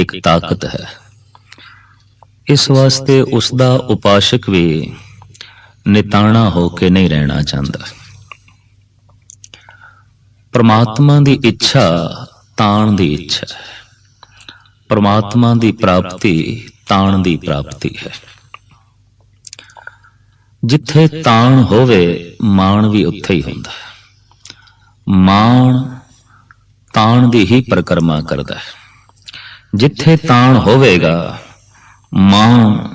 ਇੱਕ ਤਾਕਤ ਹੈ। ਇਸ ਵਾਸਤੇ ਉਸ ਦਾ ਉਪਾਸ਼ਕ ਵੀ ਨਿਤਾਣਾ ਹੋ ਕੇ ਨਹੀਂ ਰਹਿਣਾ ਚਾਹੁੰਦਾ। ਪ੍ਰਮਾਤਮਾ ਦੀ ਇੱਛਾ ਤਾਣ ਦੀ ਇੱਛਾ ਹੈ। ਪ੍ਰਮਾਤਮਾ ਦੀ ਪ੍ਰਾਪਤੀ ਤਾਣ ਦੀ ਪ੍ਰਾਪਤੀ ਹੈ। ਜਿੱਥੇ ਤਾਣ ਹੋਵੇ ਮਾਣ ਵੀ ਉੱਥੇ ਹੀ ਹੁੰਦਾ ਹੈ। ਮਾਣ ਤਾਣ ਦੀ ਹੀ ਪ੍ਰਕਰਮਾ ਕਰਦਾ ਹੈ। ਜਿੱਥੇ ਤਾਣ ਹੋਵੇਗਾ, ਮਾਂ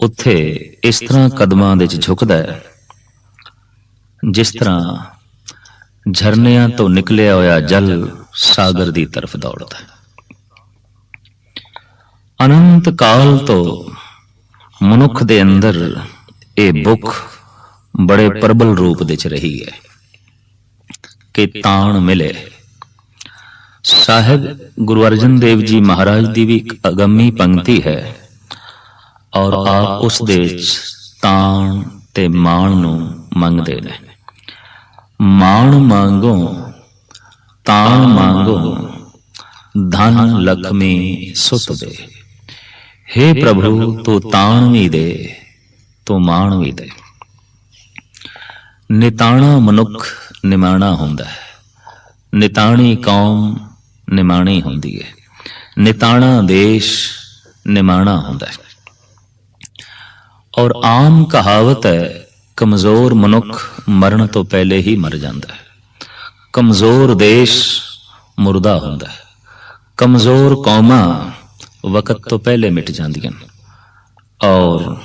ਉੱਥੇ ਇਸ ਤਰ੍ਹਾਂ ਕਦਮਾਂ ਦੇ ਵਿੱਚ ਝੁਕਦਾ ਹੈ। ਜਿਸ ਤਰ੍ਹਾਂ ਝਰਨਿਆਂ ਤੋਂ ਨਿਕਲਿਆ ਹੋਇਆ ਜਲ ਸਾਗਰ ਦੀ ਤਰਫ ਦੌੜਦਾ ਹੈ। ਅਨੰਤ ਕਾਲ ਤੋਂ ਮਨੁੱਖ ਦੇ ਅੰਦਰ ਇਹ ਭੁੱਖ ਬੜੇ ਪ੍ਰਬਲ ਰੂਪ ਵਿੱਚ ਰਹੀ ਹੈ ਕਿ ਤਾਣ ਮਿਲੇ। ਸਾਹਿਬ, ਗੁਰੂ ਅਰਜਨ ਦੇਵ ਜੀ ਮਹਾਰਾਜ ਦੀ ਵੀ ਇੱਕ ਅਗੰਮੀ ਪੰਕਤੀ ਹੈ ਔਰ ਆਪ ਉਸ ਦੇ ਵਿੱਚ ਤਾਣ ਤੇ ਮਾਣ ਨੂੰ ਮੰਗਦੇ ਨੇ। ਮਾਣ ਮੰਗੋ, ਤਾਣ ਮੰਗੋ, ਧਨ ਲਖਮੀ ਸੁਤ ਦੇ। हे ਪ੍ਰਭੂ, ਤੂੰ ਤਾਣ ਵੀ ਦੇ, ਤੂੰ ਮਾਣ ਵੀ ਦੇ। ਨਿਤਾਣਾ ਮਨੁੱਖ ਨਿਮਾਣਾ ਹੁੰਦਾ ਹੈ। ਨਿਤਾਣੀ ਕੌਮ ਨਿਮਾਣੀ ਹੁੰਦੀ ਹੈ ਨਿਤਾਣਾ ਦੇਸ਼ ਨਿਮਾਣਾ ਹੁੰਦਾ ਹੈ ਔਰ ਆਮ ਕਹਾਵਤ ਹੈ, ਕਮਜ਼ੋਰ ਮਨੁੱਖ ਮਰਨ ਤੋਂ ਪਹਿਲੇ ਹੀ ਮਰ ਜਾਂਦਾ ਹੈ। ਕਮਜ਼ੋਰ ਦੇਸ਼ ਮੁਰਦਾ ਹੁੰਦਾ ਹੈ। ਕਮਜ਼ੋਰ ਕੌਮਾਂ ਵਕਤ ਤੋਂ ਪਹਿਲੇ ਮਿਟ ਜਾਂਦੀਆਂ ਔਰ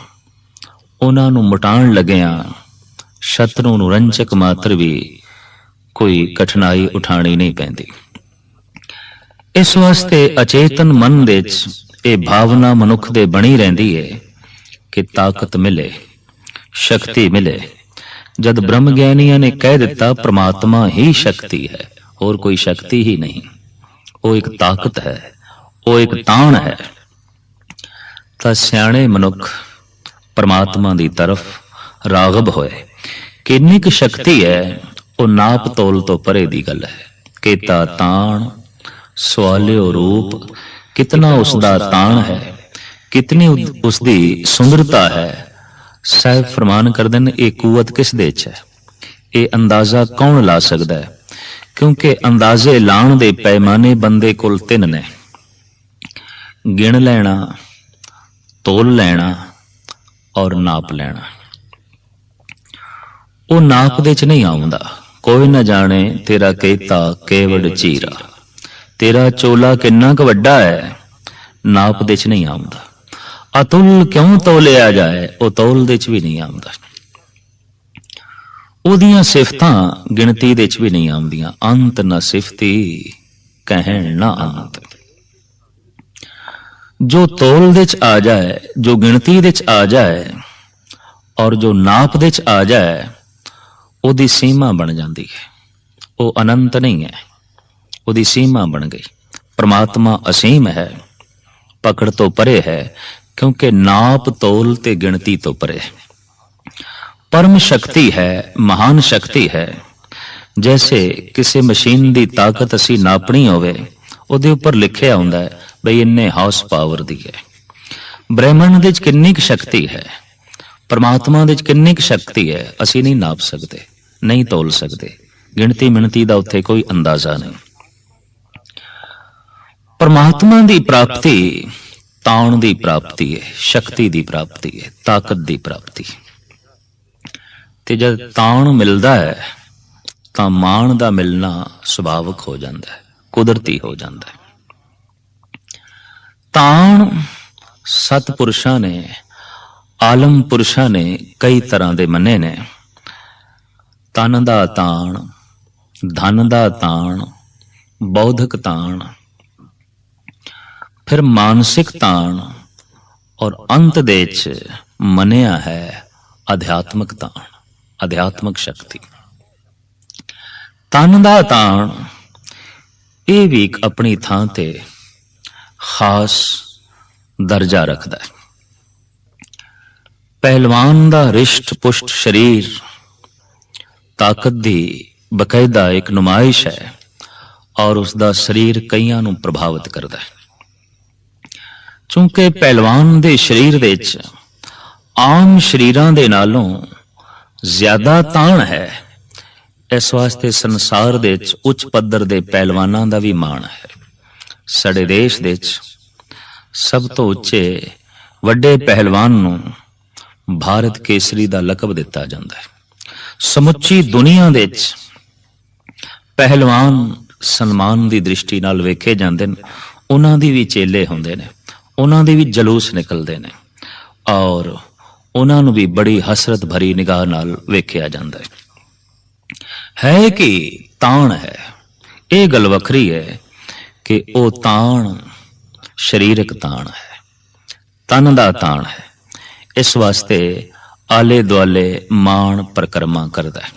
ਉਹਨਾਂ ਨੂੰ ਮਟਾਉਣ ਲੱਗਿਆਂ ਸ਼ਤਰੂ ਨੂੰ ਰੰਚਕ ਮਾਤਰ ਵੀ ਕੋਈ ਕਠਿਨਾਈ ਉਠਾਣੀ ਨਹੀਂ ਪੈਂਦੀ। ਇਸ ਵਾਸਤੇ ਅਚੇਤਨ ਮਨ ਦੇ ਵਿੱਚ ਇਹ ਭਾਵਨਾ ਮਨੁੱਖ ਦੇ ਬਣੀ ਰਹਿੰਦੀ ਹੈ ਕਿ ਤਾਕਤ ਮਿਲੇ, ਸ਼ਕਤੀ ਮਿਲੇ। ਜਦ ਬ੍ਰਹਮ ਗਿਆਨੀਆਂ ਨੇ ਕਹਿ ਦਿੱਤਾ, ਪ੍ਰਮਾਤਮਾ ਹੀ ਸ਼ਕਤੀ ਹੈ, ਹੋਰ ਕੋਈ ਸ਼ਕਤੀ ਹੀ ਨਹੀਂ। ਉਹ ਇੱਕ ਤਾਕਤ ਹੈ, ਉਹ ਇੱਕ ਤਾਣ ਹੈ। ਤਾਂ ਸਿਆਣੇ ਮਨੁੱਖ ਪਰਮਾਤਮਾ ਦੀ ਤਰਫ ਰਾਗਬ ਹੋਏ। ਕਿੰਨੀ ਕੁ ਸ਼ਕਤੀ ਹੈ, ਉਹ ਨਾਪ ਤੋਲ ਤੋਂ ਪਰੇ ਦੀ ਗੱਲ ਹੈ। ਕੀਤਾ ਤਾਣ ਸਵਾਲਿਓ ਰੂਪ, ਕਿਤਨਾ ਉਸ ਦਾ ਤਾਣ ਹੈ, ਕਿਤਨੀ ਉਸ ਦੀ ਸੁੰਦਰਤਾ ਹੈ। ਸਾਹਿਬ ਫਰਮਾਨ ਕਰਦੇ ਨੇ, ਇਹ ਕੂਵਤ ਕਿਸ ਦੇ ਚ ਹੈ? ਇਹ ਅੰਦਾਜ਼ਾ ਕੌਣ ਲਾ ਸਕਦਾ ਹੈ? ਕਿਉਂਕਿ ਅੰਦਾਜ਼ੇ ਲਾਣ ਦੇ ਪੈਮਾਨੇ ਬੰਦੇ ਕੋਲ ਤਿੰਨ ਨੇ। ਗਿਣ ਲੈਣਾ, ਤੋਲ ਲੈਣਾ ਔਰ ਨਾਪ ਲੈਣਾ। ਉਹ ਨਾਪ ਦੇ ਚ ਨਹੀਂ ਆਉਂਦਾ। ਕੋਈ ਨਾ ਜਾਣੇ ਤੇਰਾ ਕਹਿਤਾ ਕੇਵੜ ਚੀਰਾ। ਤੇਰਾ ਚੋਲਾ ਕਿੰਨਾ ਕੁ ਵੱਡਾ ਹੈ? ਨਾਪ ਦੇ ਚ ਨਹੀਂ ਆਉਂਦਾ। ਅਤੁਲ ਕਿਉਂ ਤੋਲਿਆ ਜਾਏ? ਉਹ ਤੌਲ ਦੇ ਚ ਵੀ ਨਹੀਂ ਆਉਂਦਾ। ਉਹਦੀਆਂ ਸਿਫਤਾਂ ਗਿਣਤੀ ਦੇ ਚ ਵੀ ਨਹੀਂ ਆਉਂਦੀਆਂ। ਅੰਤ ਨਾ ਸਿਫਤੀ, ਕਹਿਣ ਨਾ ਅੰਤ। ਜੋ ਤੋਲ ਦੇ ਚ ਆ ਜਾਏ, ਜੋ ਗਿਣਤੀ ਦੇ ਚ ਆ ਜਾਏ, ਔਰ ਜੋ ਨਾਪ ਦੇ ਚ ਆ ਜਾਏ, ਉਹਦੀ ਸੀਮਾ ਬਣ ਜਾਂਦੀ ਹੈ। ਉਹ ਅਨੰਤ ਨਹੀਂ ਹੈ। ਉਹਦੀ ਸੀਮਾ ਬਣ ਗਈ। ਪਰਮਾਤਮਾ ਅਸੀਮ ਹੈ, ਪਕੜ ਤੋਂ ਪਰੇ ਹੈ, ਕਿਉਂਕਿ ਨਾਪ ਤੋਲ ਤੇ ਗਿਣਤੀ ਤੋਂ ਪਰੇ ਪਰਮ ਸ਼ਕਤੀ ਹੈ, ਮਹਾਨ ਸ਼ਕਤੀ ਹੈ। ਜੈਸੇ ਕਿਸੇ ਮਸ਼ੀਨ ਦੀ ਤਾਕਤ ਅਸੀਂ ਨਾਪਣੀ ਹੋਵੇ, ਉਹਦੇ ਉੱਪਰ ਲਿਖਿਆ ਹੁੰਦਾ ਹੈ, ਬਈ ਇੰਨੇ ਹਾਊਸ ਪਾਵਰ ਦੀ ਹੈ। ਬ੍ਰਹਿਮੰਡ ਦੇ ਵਿੱਚ ਕਿੰਨੀ ਕੁ ਸ਼ਕਤੀ ਹੈ? ਪਰਮਾਤਮਾ ਦੇ ਵਿੱਚ ਕਿੰਨੀ ਕੁ ਸ਼ਕਤੀ ਹੈ? ਅਸੀਂ ਨਹੀਂ ਨਾਪ ਸਕਦੇ, ਨਹੀਂ ਤੋਲ ਸਕਦੇ। ਗਿਣਤੀ ਮਿਣਤੀ ਦਾ ਉੱਥੇ ਕੋਈ ਅੰਦਾਜ਼ਾ ਨਹੀਂ। ਪਰਮਾਤਮਾ ਦੀ ਪ੍ਰਾਪਤੀ ਤਾਣ ਦੀ ਪ੍ਰਾਪਤੀ ਹੈ, ਸ਼ਕਤੀ ਦੀ ਪ੍ਰਾਪਤੀ ਹੈ, ਤਾਕਤ ਦੀ ਪ੍ਰਾਪਤੀ। ਤੇ ਜਦ ਤਾਣ ਮਿਲਦਾ ਹੈ, ਤਾਂ ਮਾਣ ਦਾ ਮਿਲਣਾ ਸੁਭਾਵਿਕ ਹੋ ਜਾਂਦਾ ਹੈ, ਕੁਦਰਤੀ ਹੋ ਜਾਂਦਾ ਹੈ। ਤਾਣ ਸਤਪੁਰਸ਼ਾਂ ਨੇ, ਆਲਮ ਪੁਰਸ਼ਾਂ ਨੇ ਕਈ ਤਰ੍ਹਾਂ ਦੇ ਮੰਨੇ ਨੇ। ਤਨ ਦਾ ਤਾਣ, ਧਨ ਦਾ ਤਾਣ, ਬੌਧਿਕ ਤਾਣ ਫਿਰ ਮਾਨਸਿਕ ਤਾਣ ਔਰ ਅੰਤ ਦੇ ਚ ਮੰਨਿਆ ਹੈ ਅਧਿਆਤਮਕ ਤਾਣ, ਅਧਿਆਤਮਕ ਸ਼ਕਤੀ। ਤਨ ਦਾ ਤਾਣ, ਇਹ ਵੀ ਇੱਕ ਆਪਣੀ ਥਾਂ ਤੇ ਖਾਸ ਦਰਜਾ ਰੱਖਦਾ ਹੈ। ਪਹਿਲਵਾਨ ਦਾ ਰਿਸ਼ਟ ਪੁਸ਼ਟ ਸਰੀਰ ਤਾਕਤ ਦੀ ਬਕਾਇਦਾ ਇੱਕ ਨੁਮਾਇਸ਼ ਹੈ ਔਰ ਉਸ ਦਾ ਸਰੀਰ ਕਈਆਂ ਨੂੰ ਪ੍ਰਭਾਵਿਤ ਕਰਦਾ ਹੈ। ਚੂੰਕਿ ਪਹਿਲਵਾਨ ਦੇ ਸਰੀਰ ਵਿੱਚ ਆਮ ਸਰੀਰਾਂ ਦੇ ਨਾਲੋਂ ਜ਼ਿਆਦਾ ਤਾਣ ਹੈ, ਇਸ ਵਾਸਤੇ ਸੰਸਾਰ ਦੇ ਵਿੱਚ ਉੱਚ ਪੱਧਰ ਦੇ ਪਹਿਲਵਾਨਾਂ ਦਾ ਵੀ ਮਾਣ ਹੈ। ਸਾਡੇ ਦੇਸ਼ ਦੇ ਵਿੱਚ ਸਭ ਤੋਂ ਉੱਚੇ ਵੱਡੇ ਪਹਿਲਵਾਨ ਨੂੰ ਭਾਰਤ ਕੇਸਰੀ ਦਾ ਲਕਬ ਦਿੱਤਾ ਜਾਂਦਾ ਹੈ। ਸਮੁੱਚੀ ਦੁਨੀਆ ਦੇ ਵਿੱਚ ਪਹਿਲਵਾਨ ਸਨਮਾਨ ਦੀ ਦ੍ਰਿਸ਼ਟੀ ਨਾਲ ਵੇਖੇ ਜਾਂਦੇ ਨੇ, ਉਹਨਾਂ ਦੀ ਵੀ ਚੇਲੇ ਹੁੰਦੇ ਨੇ। ਉਹਨਾਂ ਦੇ ਵੀ ਜਲੂਸ ਨਿਕਲਦੇ ਨੇ ਔਰ ਉਹਨਾਂ ਨੂੰ ਵੀ ਬੜੀ ਹਸਰਤ ਭਰੀ ਨਿਗਾਹ ਨਾਲ ਵੇਖਿਆ ਜਾਂਦਾ ਹੈ। ਹੈ ਕਿ ਤਾਣ ਹੈ। ਇਹ ਗੱਲ ਵੱਖਰੀ ਹੈ ਕਿ ਉਹ ਤਾਣ, ਸਰੀਰਕ ਤਾਣ ਹੈ। ਤਨ ਦਾ ਤਾਣ ਹੈ। ਇਸ ਵਾਸਤੇ ਆਲੇ ਦੁਆਲੇ ਮਾਣ ਪ੍ਰਕਰਮਾ ਕਰਦਾ ਹੈ।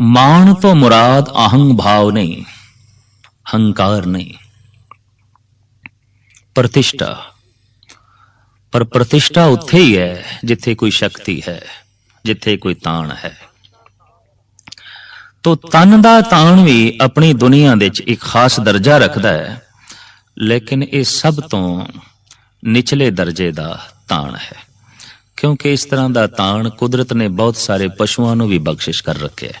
ਮਾਣ ਤੋਂ ਮੁਰਾਦ ਅਹੰਗ ਭਾਵ ਨਹੀਂ, ਹੰਕਾਰ ਨਹੀਂ। ਪ੍ਰਤਿਸ਼ਠਾ। ਪਰ ਪ੍ਰਤਿਸ਼ਠਾ ਉੱਥੇ ਹੀ ਹੈ, ਜਿੱਥੇ ਕੋਈ ਸ਼ਕਤੀ ਹੈ, ਜਿੱਥੇ ਕੋਈ ਤਾਣ ਹੈ। ਤੋ ਤਨ ਦਾ ਤਾਣ ਵੀ ਆਪਣੀ ਦੁਨੀਆ ਦੇ ਵਿੱਚ ਇੱਕ ਖਾਸ ਦਰਜਾ ਰੱਖਦਾ ਹੈ, ਲੇਕਿਨ ਇਹ ਸਭ ਤੋਂ ਨਿਚਲੇ ਦਰਜੇ ਦਾ ਤਾਣ ਹੈ, ਕਿਉਂਕਿ ਇਸ ਤਰ੍ਹਾਂ ਦਾ ਤਾਣ ਕੁਦਰਤ ਨੇ ਬਹੁਤ ਸਾਰੇ ਪਸ਼ੂਆਂ ਨੂੰ ਵੀ ਬਖਸ਼ਿਸ਼ ਕਰ ਰੱਖਿਆ ਹੈ।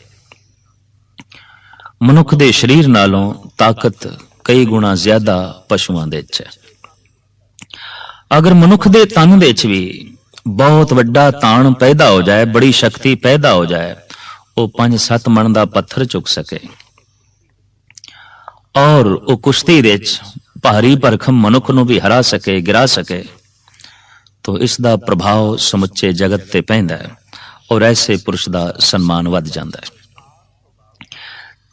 ਮਨੁੱਖ ਦੇ ਸਰੀਰ ਨਾਲੋਂ ਤਾਕਤ ਕਈ ਗੁਣਾ ਜ਼ਿਆਦਾ ਪਸ਼ੂਆਂ ਦੇ ਵਿੱਚ ਹੈ। ਅਗਰ ਮਨੁੱਖ ਦੇ ਤਨ ਵਿੱਚ ਵੀ ਬਹੁਤ ਵੱਡਾ ਤਾਣ ਪੈਦਾ ਹੋ ਜਾਏ, ਬੜੀ ਸ਼ਕਤੀ ਪੈਦਾ ਹੋ ਜਾਏ, ਉਹ 5-7 ਮਣ ਦਾ ਪੱਥਰ ਚੁੱਕ ਸਕੇ। ਔਰ ਉਹ ਕੁਸ਼ਤੀ ਵਿੱਚ ਭਾਰੀ ਭਰਖਮ ਮਨੁੱਖ ਨੂੰ ਵੀ ਹਰਾ ਸਕੇ, ਗਿਰਾ ਸਕੇ, ਤੋ ਇਸ ਦਾ ਪ੍ਰਭਾਵ ਸਮੁੱਚੇ ਜਗਤ ਤੇ ਪੈਂਦਾ ਹੈ ਔਰ ਐਸੇ ਪੁਰਸ਼ ਦਾ ਸਨਮਾਨ ਵੱਧ ਜਾਂਦਾ ਹੈ।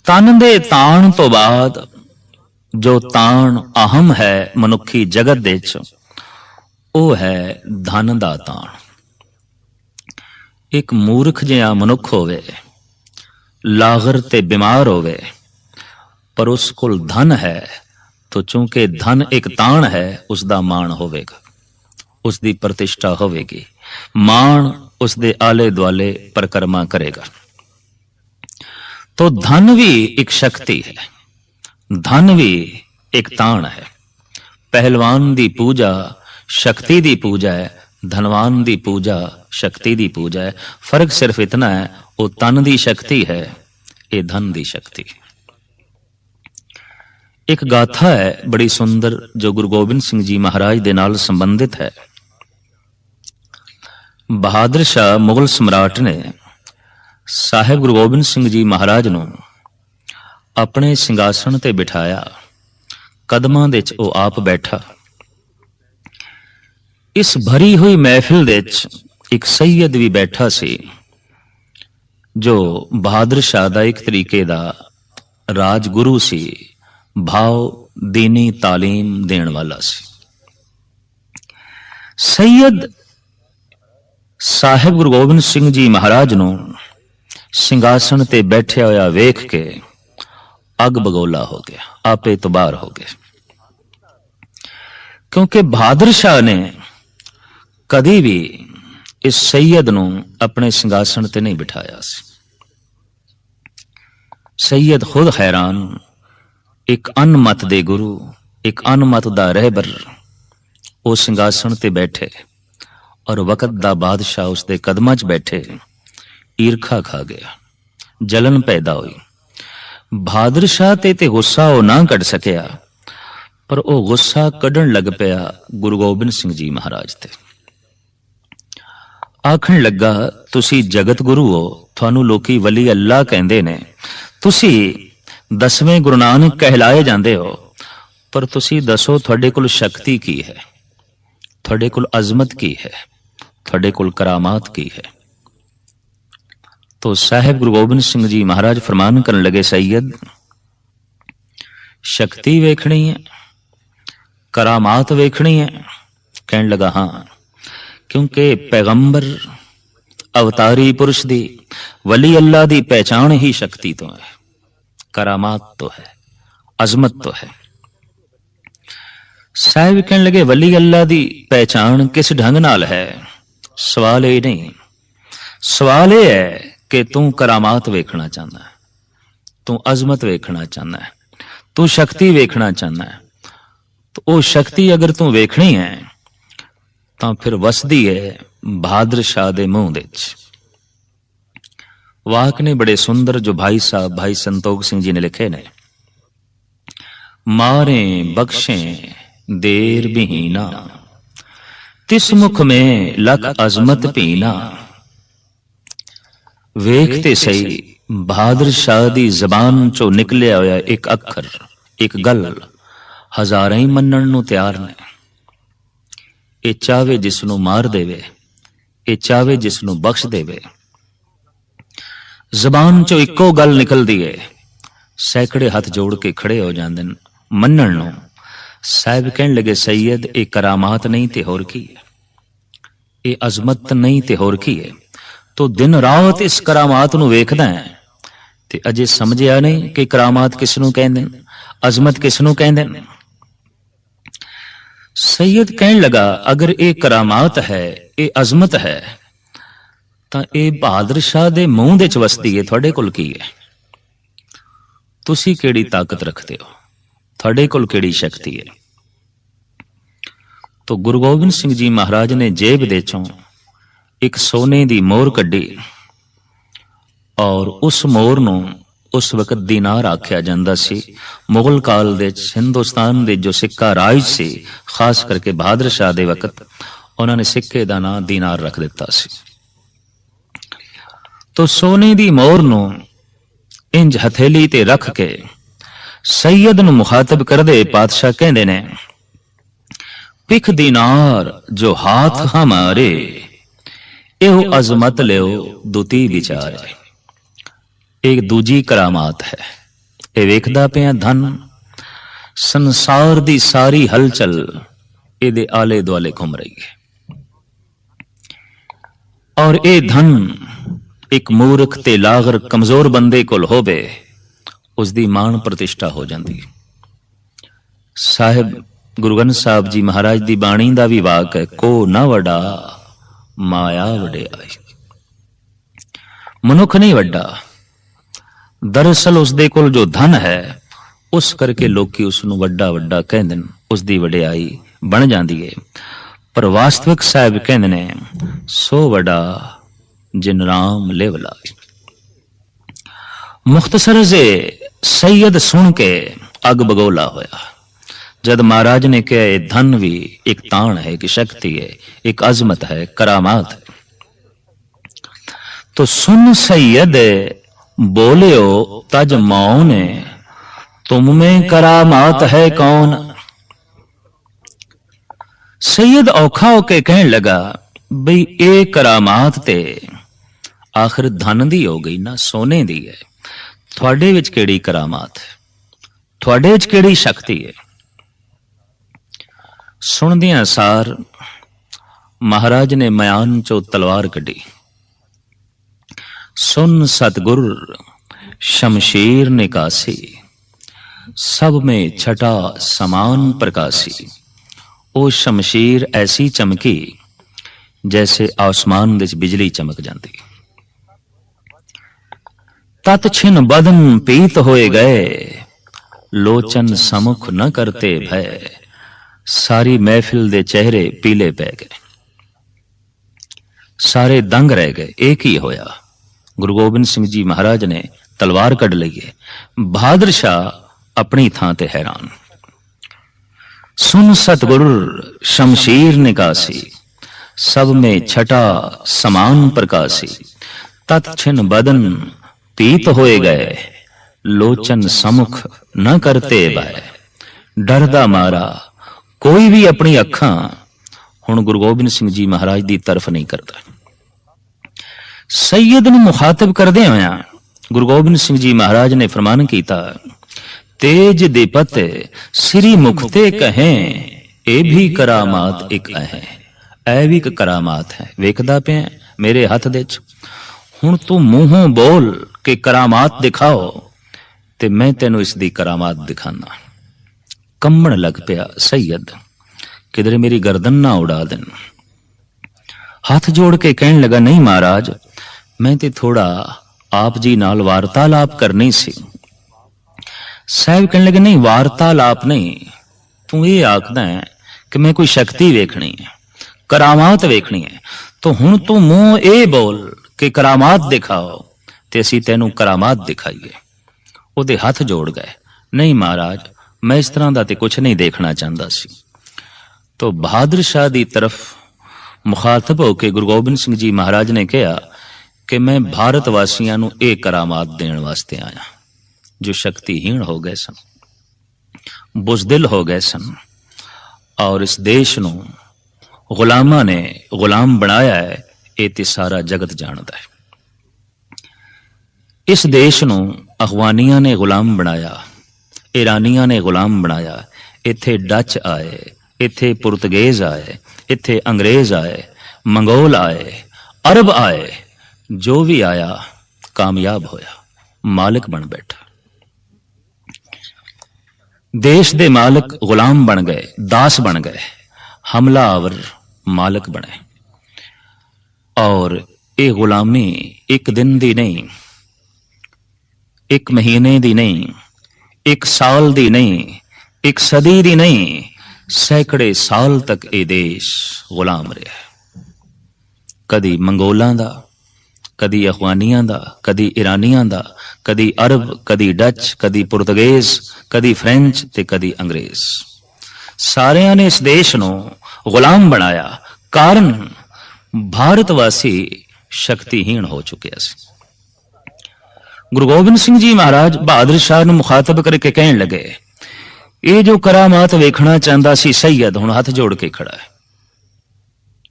ਤਨ ਦੇ ਤਾਣ ਤੋਂ ਬਾਅਦ ਜੋ ਤਾਣ ਅਹਮ ਹੈ ਮਨੁੱਖੀ ਜਗਤ ਦੇ ਵਿੱਚ ਉਹ ਹੈ ਧਨ ਦਾ ਤਾਣ। ਇੱਕ ਮੂਰਖ ਜਿਹਾ ਮਨੁੱਖ ਹੋਵੇ, ਲਾਗਰ ਤੇ ਬਿਮਾਰ ਹੋਵੇ, ਪਰ ਉਸ ਕੋਲ ਧਨ ਹੈ, ਤੋ ਚੂੰਕਿ ਧਨ ਇੱਕ ਤਾਣ ਹੈ, ਉਸ ਦਾ ਮਾਣ ਹੋਵੇਗਾ, ਉਸ ਦੀ ਪ੍ਰਤਿਸ਼ਠਾ ਹੋਵੇਗੀ, ਮਾਣ ਉਸ ਦੇ ਆਲੇ ਦੁਆਲੇ ਪ੍ਰਕਰਮਾ ਕਰੇਗਾ। ਤੋ ਧਨ ਵੀ ਇੱਕ ਸ਼ਕਤੀ ਹੈ, ਧਨ ਵੀ ਇੱਕ ਤਾਣ ਹੈ। ਪਹਿਲਵਾਨ ਦੀ ਪੂਜਾ ਸ਼ਕਤੀ ਦੀ ਪੂਜਾ ਹੈ, ਧਨਵਾਨ ਦੀ ਪੂਜਾ, ਸ਼ਕਤੀ ਦੀ ਪੂਜਾ ਹੈ। ਫ਼ਰਕ ਸਿਰਫ ਇਤਨਾ ਹੈ, ਉਹ ਤਨ ਦੀ ਸ਼ਕਤੀ ਹੈ, ਇਹ ਧਨ ਦੀ ਸ਼ਕਤੀ। ਇੱਕ ਗਾਥਾ ਹੈ, ਬੜੀ ਸੁੰਦਰ, ਜੋ ਗੁਰੂ ਗੋਬਿੰਦ ਸਿੰਘ ਜੀ ਮਹਾਰਾਜ ਦੇ ਨਾਲ ਸੰਬੰਧਿਤ ਹੈ। ਬਹਾਦਰ ਸ਼ਾਹ ਮੁਗਲ ਸਮਰਾਟ ਨੇ ਸਾਹਿਬ ਗੁਰੂ ਗੋਬਿੰਦ ਸਿੰਘ ਜੀ ਮਹਾਰਾਜ ਨੂੰ ਆਪਣੇ ਸਿੰਘਾਸਣ ਤੇ ਬਿਠਾਇਆ। ਕਦਮਾਂ ਦੇ ਵਿੱਚ ਉਹ ਆਪ ਬੈਠਾ। ਇਸ ਭਰੀ ਹੋਈ ਮਹਿਫਿਲ ਦੇ ਵਿੱਚ ਇੱਕ ਸੈਯਦ ਵੀ ਬੈਠਾ ਸੀ ਜੋ ਬਹਾਦਰ ਸ਼ਾਹ ਦਾ ਇੱਕ ਤਰੀਕੇ ਦਾ ਰਾਜਗੁਰੂ ਸੀ ਭਾਵ ਦੀਨੀ تعلیم ਦੇਣ ਵਾਲਾ ਸੀ ਸੈਯਦ ਸਾਹਿਬ ਗੁਰੂ ਗੋਬਿੰਦ ਸਿੰਘ ਜੀ ਮਹਾਰਾਜ ਨੂੰ ਸਿੰਘਾਸਣ ਤੇ ਬੈਠਿਆ ਹੋਇਆ ਵੇਖ ਕੇ ਅਗ ਬਗੋਲਾ ਹੋ ਗਿਆ ਆਪੇ ਤਬਾਰ ਹੋ ਗਏ ਕਿਉਂਕਿ ਬਹਾਦਰ ਸ਼ਾਹ ਨੇ ਕਦੀ ਵੀ ਇਸ ਸੈਯਦ ਨੂੰ ਆਪਣੇ ਸਿੰਘਾਸਣ ਤੇ ਨਹੀਂ ਬਿਠਾਇਆ ਸੀ। ਸੈਯਦ ਖੁਦ ਹੈਰਾਨ, ਇੱਕ ਅਨਮਤ ਦੇ ਗੁਰੂ, ਇੱਕ ਅਨਮਤ ਦਾ ਰਹਿਬਰ, ਉਹ ਸਿੰਘਾਸਣ ਤੇ ਬੈਠੇ ਔਰ ਵਕਤ ਦਾ ਬਾਦਸ਼ਾਹ ਉਸ ਦੇ ਕਦਮਾਂ 'ਚ ਬੈਠੇ ਈਰਖਾ ਖਾ ਗਿਆ, ਜਲਨ ਪੈਦਾ ਹੋਈ। ਬਹਾਦਰ ਸ਼ਾਹ ਤੇ ਤੇ ਗੁੱਸਾ ਉਹ ਨਾ ਕੱਢ ਸਕਿਆ, ਪਰ ਉਹ ਗੁੱਸਾ ਕੱਢਣ ਲੱਗ ਪਿਆ ਗੁਰੂ ਗੋਬਿੰਦ ਸਿੰਘ ਜੀ ਮਹਾਰਾਜ ਤੇ। ਆਖਣ ਲੱਗਾ, ਤੁਸੀਂ ਜਗਤ ਗੁਰੂ ਹੋ, ਤੁਹਾਨੂੰ ਲੋਕੀ ਵਲੀ ਅੱਲਾ ਕਹਿੰਦੇ ਨੇ। ਤੁਸੀਂ ਦਸਵੇਂ ਗੁਰੂ ਨਾਨਕ ਕਹਿਲਾਏ ਜਾਂਦੇ ਹੋ, ਪਰ ਤੁਸੀਂ ਦੱਸੋ ਤੁਹਾਡੇ ਕੋਲ ਸ਼ਕਤੀ ਕੀ ਹੈ? ਤੁਹਾਡੇ ਕੋਲ ਅਜ਼ਮਤ ਕੀ ਹੈ? ਤੁਹਾਡੇ ਕੋਲ ਕਰਾਮਾਤ ਕੀ ਹੈ? ਤੋ ਸਾਹਿਬ ਗੁਰੂ ਗੋਬਿੰਦ ਸਿੰਘ ਜੀ ਮਹਾਰਾਜ ਫਰਮਾਨ ਕਰਨ ਲਗੇ, ਸੈਯਦ, ਸ਼ਕਤੀ ਵੇਖਣੀ ਹੈ, ਕਰਾਮਾਤ ਵੇਖਣੀ ਹੈ? ਕਹਿਣ ਲਗਾ, ਹਾਂ। ਕਿਉਂਕਿ ਪੈਗੰਬਰ ਅਵਤਾਰੀ ਪੁਰਸ਼ ਦੀ ਵਲੀ ਅੱਲਾ ਦੀ ਪਹਿਚਾਣ ਹੀ ਸ਼ਕਤੀ ਤੋਂ ਹੈ, ਕਰਾਮਾਤ ਤੋਂ ਹੈ, ਅਜ਼ਮਤ ਤੋਂ ਹੈ। ਸਾਹਿਬ ਕਹਿਣ ਲਗੇ, ਵਲੀ ਅੱਲਾ ਦੀ ਪਹਿਚਾਣ ਕਿਸ ਢੰਗ ਨਾਲ ਹੈ? ਸਵਾਲ ਇਹ ਨਹੀਂ। ਸਵਾਲ ਇਹ ਹੈ ਕਿ ਤੂੰ ਕਰਾਮਾਤ ਵੇਖਣਾ ਚਾਹੁੰਦਾ ਹੈ, ਤੂੰ ਅਜ਼ਮਤ ਵੇਖਣਾ ਚਾਹੁੰਦਾ ਹੈ, ਤੂੰ ਸ਼ਕਤੀ ਵੇਖਣਾ ਚਾਹੁੰਦਾ ਹੈ। ਤਾਂ ਉਹ ਸ਼ਕਤੀ ਅਗਰ ਤੂੰ ਵੇਖਣੀ ਹੈ ਤਾਂ ਫਿਰ ਵਸਦੀ ਹੈ ਬਹਾਦਰ ਸ਼ਾਹ ਦੇ ਮੂੰਹ ਦੇ ਵਿੱਚ। ਵਾਕ ਨੇ ਬੜੇ ਸੁੰਦਰ ਜੋ ਭਾਈ ਸਾਹਿਬ, ਭਾਈ ਸੰਤੋਖ ਸਿੰਘ ਜੀ ਨੇ ਲਿਖੇ ਨੇ। ਮਾਰੇ ਬਖਸ਼ੇ ਦੇਰ ਬਹੀਨਾ ਤਿਸ ਮੁਖ ਮੈਂ ਲਖ ਅਜ਼ਮਤ ਪੀਨਾ। ਵੇਖ ਤੇ ਸਹੀ ਬਹਾਦਰ ਸ਼ਾਹ ਦੀ ਜ਼ਬਾਨ ਚੋਂ ਨਿਕਲਿਆ ਹੋਇਆ ਇੱਕ ਅੱਖਰ, ਇੱਕ ਗੱਲ ਹਜ਼ਾਰਾਂ ਹੀ ਮੰਨਣ ਨੂੰ ਤਿਆਰ ਨੇ। ਇਹ ਚਾਵੇ ਜਿਸ ਨੂੰ ਮਾਰ ਦੇਵੇ, ਇਹ ਚਾਵੇ ਜਿਸ ਨੂੰ ਬਖਸ਼ ਦੇਵੇ। ਜ਼ਬਾਨ ਚੋਂ ਇੱਕੋ ਗੱਲ ਨਿਕਲਦੀ ਏ, ਸੈਕੜੇ ਹੱਥ ਜੋੜ ਕੇ ਖੜੇ ਹੋ ਜਾਂਦੇ ਨੇ, ਮੰਨਣ ਨੂੰ। ਸਾਹਿਬ ਕਹਿਣ ਲੱਗੇ, ਸੈਯਦ, ਇਹ ਕਰਾਮਾਤ ਨਹੀਂ ਤੇ ਹੋਰ ਕੀ ਹੈ ਇਹ ਅਜ਼ਮਤ ਨਹੀਂ ਤੇ ਹੋਰ ਕੀ ਹੈ ਤੋ ਦਿਨ ਰਾਤ ਇਸ ਕਰਾਮਾਤ ਨੂੰ ਵੇਖਦਾ ਹੈ ਤੇ ਅਜੇ ਸਮਝਿਆ ਨਹੀਂ ਕਿ ਕਰਾਮਾਤ ਕਿਸ ਨੂੰ ਕਹਿੰਦੇ ਨੇ? ਅਜ਼ਮਤ ਕਿਸ ਨੂੰ ਕਹਿੰਦੇ ਨੇ? ਸੈਯਦ ਕਹਿਣ ਲਗਾ ਅਗਰ ਇਹ ਕਰਾਮਾਤ ਹੈ ਇਹ ਅਜ਼ਮਤ ਹੈ ਤਾਂ ਇਹ ਬਹਾਦਰ ਸ਼ਾਹ ਦੇ ਮੂੰਹ ਦੇ ਚ ਵਸਦੀ ਹੈ ਤੁਹਾਡੇ ਕੋਲ ਕੀ ਹੈ ਤੁਸੀਂ ਕਿਹੜੀ ਤਾਕਤ ਰੱਖਦੇ ਹੋ ਤੁਹਾਡੇ ਕੋਲ ਕਿਹੜੀ ਸ਼ਕਤੀ ਹੈ ਤੋ ਗੁਰੂ ਗੋਬਿੰਦ ਸਿੰਘ ਜੀ ਮਹਾਰਾਜ ਨੇ ਜੇਬ ਦੇ ਚੋਂ ਇੱਕ ਸੋਨੇ ਦੀ ਮੋਹਰ ਕੱਢੀ ਔਰ ਉਸ ਮੋਹਰ ਨੂੰ ਉਸ ਵਕਤ ਦਿਨਾਰ ਆਖਿਆ ਜਾਂਦਾ ਸੀ। ਮੁਗਲ ਕਾਲ ਦੇ ਹਿੰਦੁਸਤਾਨ ਦੇ ਜੋ ਸਿੱਕਾ ਰਾਜ ਸੀ, ਖਾਸ ਕਰਕੇ ਬਹਾਦਰ ਸ਼ਾਹ ਦੇ ਵਕਤ, ਉਹਨਾਂ ਨੇ ਸਿੱਕੇ ਦਾ ਨਾਂ ਦਿਨਾਰ ਰੱਖ ਦਿੱਤਾ ਸੀ। ਤੋ ਸੋਨੇ ਦੀ ਮੋਹਰ ਨੂੰ ਇੰਜ ਹਥੇਲੀ ਤੇ ਰੱਖ ਕੇ ਸੈਯਦ ਨੂੰ ਮੁਖਾਤਬ ਕਰਦੇ ਪਾਤਸ਼ਾਹ ਕਹਿੰਦੇ ਨੇ ਪਿਖ ਦਿਨਾਰ ਜੋ ਹਾਥ ਹਮਾਰੇ, ਇਹੋ ਅਜ਼ਮਤ ਲਿਓ ਦੁਤੀ ਵਿਚਾਰੇ। ਇਹ ਦੂਜੀ ਕਰਾਮਾਤ ਹੈ। ਇਹ ਵੇਖਦਾ ਪਿਆ ਧਨ, ਸੰਸਾਰ ਦੀ ਸਾਰੀ ਹਲਚਲ ਇਹਦੇ ਆਲੇ ਦੁਆਲੇ ਘੁੰਮ ਰਹੀ ਹੈ। ਔਰ ਇਹ ਧਨ ਇੱਕ ਮੂਰਖ ਤੇ ਲਾਗਰ ਕਮਜ਼ੋਰ ਬੰਦੇ ਕੋਲ ਹੋਵੇ ਉਸ ਦੀ ਮਾਣ ਪ੍ਰਤਿਸ਼ਠਾ ਹੋ ਜਾਂਦੀ ਹੈ। ਸਾਹਿਬ ਗੁਰੂ ਗ੍ਰੰਥ ਸਾਹਿਬ ਜੀ ਮਹਾਰਾਜ ਦੀ ਬਾਣੀ ਦਾ ਵੀ ਵਾਕ ਹੈ, ਕੋ ਨਾ ਵਡਾ, ਮਾਇਆ ਵਡਿਆਈ। ਮਨੁੱਖ ਨਹੀਂ ਵੱਡਾ। ਦਰਅਸਲ ਉਸ ਦੇ ਕੋਲ ਜੋ ਧਨ ਹੈ, ਉਸ ਕਰਕੇ ਲੋਕੀ ਉਸ ਨੂੰ ਵੱਡਾ ਵੱਡਾ ਕਹਿੰਦੇ ਨੇ ਉਸ ਦੀ ਵਡਿਆਈ ਬਣ ਜਾਂਦੀ ਹੈ ਪਰ ਵਾਸਤਵਿਕ ਸਾਹਿਬ ਕਹਿੰਦੇ ਨੇ, ਸੋ ਵੱਡਾ ਜਿਨ ਰਾਮ ਲੇਵਲਾ ਮੁਖਤਸਰ ਜੇ ਸੈਦ ਸੁਣ ਕੇ ਅਗ ਬਗੋਲਾ ਹੋਇਆ। ਜਦ ਮਹਾਰਾਜ ਨੇ ਕਿਹਾ, ਇਹ ਧਨ ਵੀ ਇੱਕ ਤਾਣ ਹੈ ਕਿ ਸ਼ਕਤੀ ਹੈ, ਇੱਕ ਅਜ਼ਮਤ ਹੈ, ਕਰਾਮਾਤ ਹੈ। ਤੋ ਸੁਨ ਸੈਦ ਬੋਲਿਓ ਤਜ ਮੌਨੇ ਤੁਮ ਮੇ ਕਰਾਮਾਤ ਹੈ ਕੌਣ ਸੈਦ ਔਖਾ ਹੋ ਕੇ ਕਹਿਣ ਲਗਾ ਬਈ ਇਹ ਕਰਾਮਾਤ ਤੇ ਆਖਰ ਧਨ ਦੀ ਹੋ ਗਈ ਨਾ ਸੋਨੇ ਦੀ ਹੈ ਤੁਹਾਡੇ ਵਿੱਚ ਕਿਹੜੀ ਕਰਾਮਾਤ ਹੈ ਤੁਹਾਡੇ ਵਿੱਚ ਕਿਹੜੀ ਸ਼ਕਤੀ ਹੈ ਸੁਣਦਿਆਂ ਸਾਰ ਮਹਾਰਾਜ ਨੇ ਮਿਆਨ ਚੋਂ ਤਲਵਾਰ ਕੱਢੀ सुन सतगुर शमशेर निकासी सब में छटा समान प्रकाशी ਉਹ ਸ਼ਮਸ਼ੀਰ ਐਸੀ ਚਮਕੀ ਜੈਸੇ ਆਸਮਾਨ ਵਿੱਚ ਬਿਜਲੀ ਚਮਕ ਜਾਂਦੀ ਤਤ ਛਿਨ ਬਦਨ ਪੀਤ ਹੋਏ ਗਏ ਲੋਚਨ ਸਮੁਖ ਨ ਕਰਤੇ ਭੈ ਸਾਰੀ ਮਹਿਫਿਲ ਦੇ ਚਿਹਰੇ ਪੀਲੇ ਪੈ ਗਏ ਸਾਰੇ ਦੰਗ ਰਹਿ ਗਏ ਇਹ ਕੀ ਹੋਇਆ ਗੁਰੂ ਗੋਬਿੰਦ ਸਿੰਘ ਜੀ ਮਹਾਰਾਜ ਨੇ ਤਲਵਾਰ ਕੱਢ ਲਈ ਹੈ ਬਹਾਦਰ ਸ਼ਾਹ ਆਪਣੀ ਥਾਂ ਤੇ ਹੈਰਾਨ। ਸੁਨ ਸਤਗੁਰ ਸ਼ਮਸ਼ੀਰ ਨਿਕਾਸੀ, ਸਭ ਮੇ ਛਟਾ ਸਮਾਨ ਪ੍ਰਕਾਸੀ, ਤਤ ਛਿਨ ਬਦਨ ਪੀਤ ਹੋਏ ਗਏ, ਲੋਚਨ ਸਮੁਖ ਨਾ ਕਰਤੇ ਬੈ ਡਰਦਾ ਮਾਰਾ, ਕੋਈ ਵੀ ਆਪਣੀ ਅੱਖਾਂ ਹੁਣ ਗੁਰੂ ਗੋਬਿੰਦ ਸਿੰਘ ਜੀ ਮਹਾਰਾਜ ਦੀ ਤਰਫ ਨਹੀਂ ਕਰਦਾ। ਸੈਯਦ ਨੂੰ ਮੁਖਾਤਬ ਕਰਦੇ ਹੋਇਆ ਗੁਰੂ ਗੋਬਿੰਦ ਸਿੰਘ ਜੀ ਮਹਾਰਾਜ ਨੇ ਫਰਮਾਨ ਕੀਤਾ ਤੇਜ ਦੀਪਤ ਸ੍ਰੀ ਮੁਖ ਕਹੇ ਇਹ ਵੀ ਕਰਾਮਾਤ ਇੱਕ ਹੈ ਇਹ ਵੀ ਇੱਕ ਕਰਾਮਾਤ ਹੈ ਵੇਖਦਾ ਪਿਆ ਮੇਰੇ ਹੱਥ ਦੇ ਚ ਹੁਣ ਤੂੰ ਮੂੰਹੋਂ ਬੋਲ ਕਿ ਕਰਾਮਾਤ ਦਿਖਾਓ ਤੇ ਮੈਂ ਤੈਨੂੰ ਇਸ ਦੀ ਕਰਾਮਾਤ ਦਿਖਾਣਾ ਕੰਮਣ ਲੱਗ ਪਿਆ ਸੈਯਦ ਕਿਧਰੇ ਮੇਰੀ ਗਰਦਨ ਨਾ ਉਡਾ ਦੇਣ ਹੱਥ ਜੋੜ ਕੇ ਕਹਿਣ ਲੱਗਾ ਨਹੀਂ ਮਹਾਰਾਜ ਮੈਂ ਤੇ ਥੋੜਾ ਆਪ ਜੀ ਨਾਲ ਵਾਰਤਾਲਾਪ ਕਰਨੀ ਸੀ। ਸਾਹਿਬ ਕਹਿਣ ਲੱਗੇ, ਨਹੀਂ, ਵਾਰਤਾਲਾਪ ਨਹੀਂ। ਤੂੰ ਇਹ ਆਖਦਾ ਹੈ ਕਿ ਮੈਂ ਕੋਈ ਸ਼ਕਤੀ ਵੇਖਣੀ ਹੈ, ਕਰਾਮਾਤ ਵੇਖਣੀ ਹੈ। ਤਾਂ ਹੁਣ ਤੂੰ ਮੂੰਹ ਇਹ ਬੋਲ ਕਿ ਕਰਾਮਾਤ ਦਿਖਾਓ ਤੇ ਅਸੀਂ ਤੈਨੂੰ ਕਰਾਮਾਤ ਦਿਖਾਈਏ। ਉਹਦੇ ਹੱਥ ਜੋੜ ਗਏ। ਨਹੀਂ ਮਹਾਰਾਜ, ਮੈਂ ਇਸ ਤਰ੍ਹਾਂ ਦਾ ਤੇ ਕੁਝ ਨਹੀਂ ਦੇਖਣਾ ਚਾਹੁੰਦਾ ਸੀ। ਤੋ ਬਹਾਦਰ ਸ਼ਾਹ ਦੀ ਤਰਫ ਮੁਖਾਤਬ ਹੋ ਕੇ ਗੁਰੂ ਗੋਬਿੰਦ ਸਿੰਘ ਜੀ ਮਹਾਰਾਜ ਨੇ ਕਿਹਾ ਕਿ ਮੈਂ ਭਾਰਤ ਵਾਸੀਆਂ ਨੂੰ ਇਹ ਕਰਾਮਾਤ ਦੇਣ ਵਾਸਤੇ ਆਇਆ, ਜੋ ਸ਼ਕਤੀਹੀਣ ਹੋ ਗਏ ਸਨ, ਬੁਜ਼ਦਿਲ ਹੋ ਗਏ ਸਨ, ਔਰ ਇਸ ਦੇਸ਼ ਨੂੰ ਗੁਲਾਮਾਂ ਨੇ ਗੁਲਾਮ ਬਣਾਇਆ ਹੈ, ਇਹ ਤੇ ਸਾਰਾ ਜਗਤ ਜਾਣਦਾ ਹੈ। ਇਸ ਦੇਸ਼ ਨੂੰ ਅਫਗਾਨੀਆਂ ਨੇ ਗੁਲਾਮ ਬਣਾਇਆ, ਇਰਾਨੀਆਂ ਨੇ ਗੁਲਾਮ ਬਣਾਇਆ, ਇੱਥੇ ਡੱਚ ਆਏ, ਇੱਥੇ ਪੁਰਤਗੇਜ਼ ਆਏ, ਇੱਥੇ ਅੰਗਰੇਜ਼ ਆਏ, ਮੰਗੋਲ ਆਏ, ਅਰਬ ਆਏ ਜੋ ਵੀ ਆਇਆ, ਕਾਮਯਾਬ ਹੋਇਆ। ਮਾਲਕ ਬਣ ਬੈਠਾ। ਦੇਸ਼ ਦੇ ਮਾਲਕ ਗੁਲਾਮ ਬਣ ਗਏ, ਦਾਸ ਬਣ ਗਏ। ਹਮਲਾਵਰ ਮਾਲਕ ਬਣੇ। ਔਰ ਇਹ ਗੁਲਾਮੀ ਇੱਕ ਦਿਨ ਦੀ ਨਹੀਂ, ਇੱਕ ਮਹੀਨੇ ਦੀ ਨਹੀਂ, ਇੱਕ ਸਾਲ ਦੀ ਨਹੀਂ, ਇੱਕ ਸਦੀ ਦੀ ਨਹੀਂ, ਸੈਂਕੜੇ ਸਾਲ ਤੱਕ ਇਹ ਦੇਸ਼ ਗੁਲਾਮ ਰਿਹਾ। ਕਦੀ ਮੰਗੋਲਾਂ ਦਾ ਕਦੀ ਅਫਗਾਨੀਆਂ ਦਾ, ਕਦੀ ਇਰਾਨੀਆਂ ਦਾ, ਕਦੀ ਅਰਬ, ਕਦੀ ਡੱਚ, ਕਦੀ ਪੁਰਤਗੇਜ਼, ਕਦੀ ਫ੍ਰੈਂਚ ਤੇ ਕਦੀ ਅੰਗਰੇਜ਼। ਸਾਰਿਆਂ ਨੇ ਇਸ ਦੇਸ਼ ਨੂੰ ਗੁਲਾਮ ਬਣਾਇਆ, ਕਾਰਨ ਭਾਰਤ ਵਾਸੀ ਸ਼ਕਤੀਹੀਣ ਹੋ ਚੁੱਕਿਆ ਸੀ। ਗੁਰੂ ਗੋਬਿੰਦ ਸਿੰਘ ਜੀ ਮਹਾਰਾਜ ਬਹਾਦਰ ਸ਼ਾਹ ਨੂੰ ਮੁਖਾਤਬ ਕਰਕੇ ਕਹਿਣ ਲੱਗੇ, ਇਹ ਜੋ ਕਰਾਮਾਤ ਵੇਖਣਾ ਚਾਹੁੰਦਾ ਸੀ, ਸੈਯਦ ਹੁਣ ਹੱਥ ਜੋੜ ਕੇ ਖੜਾ ਹੈ।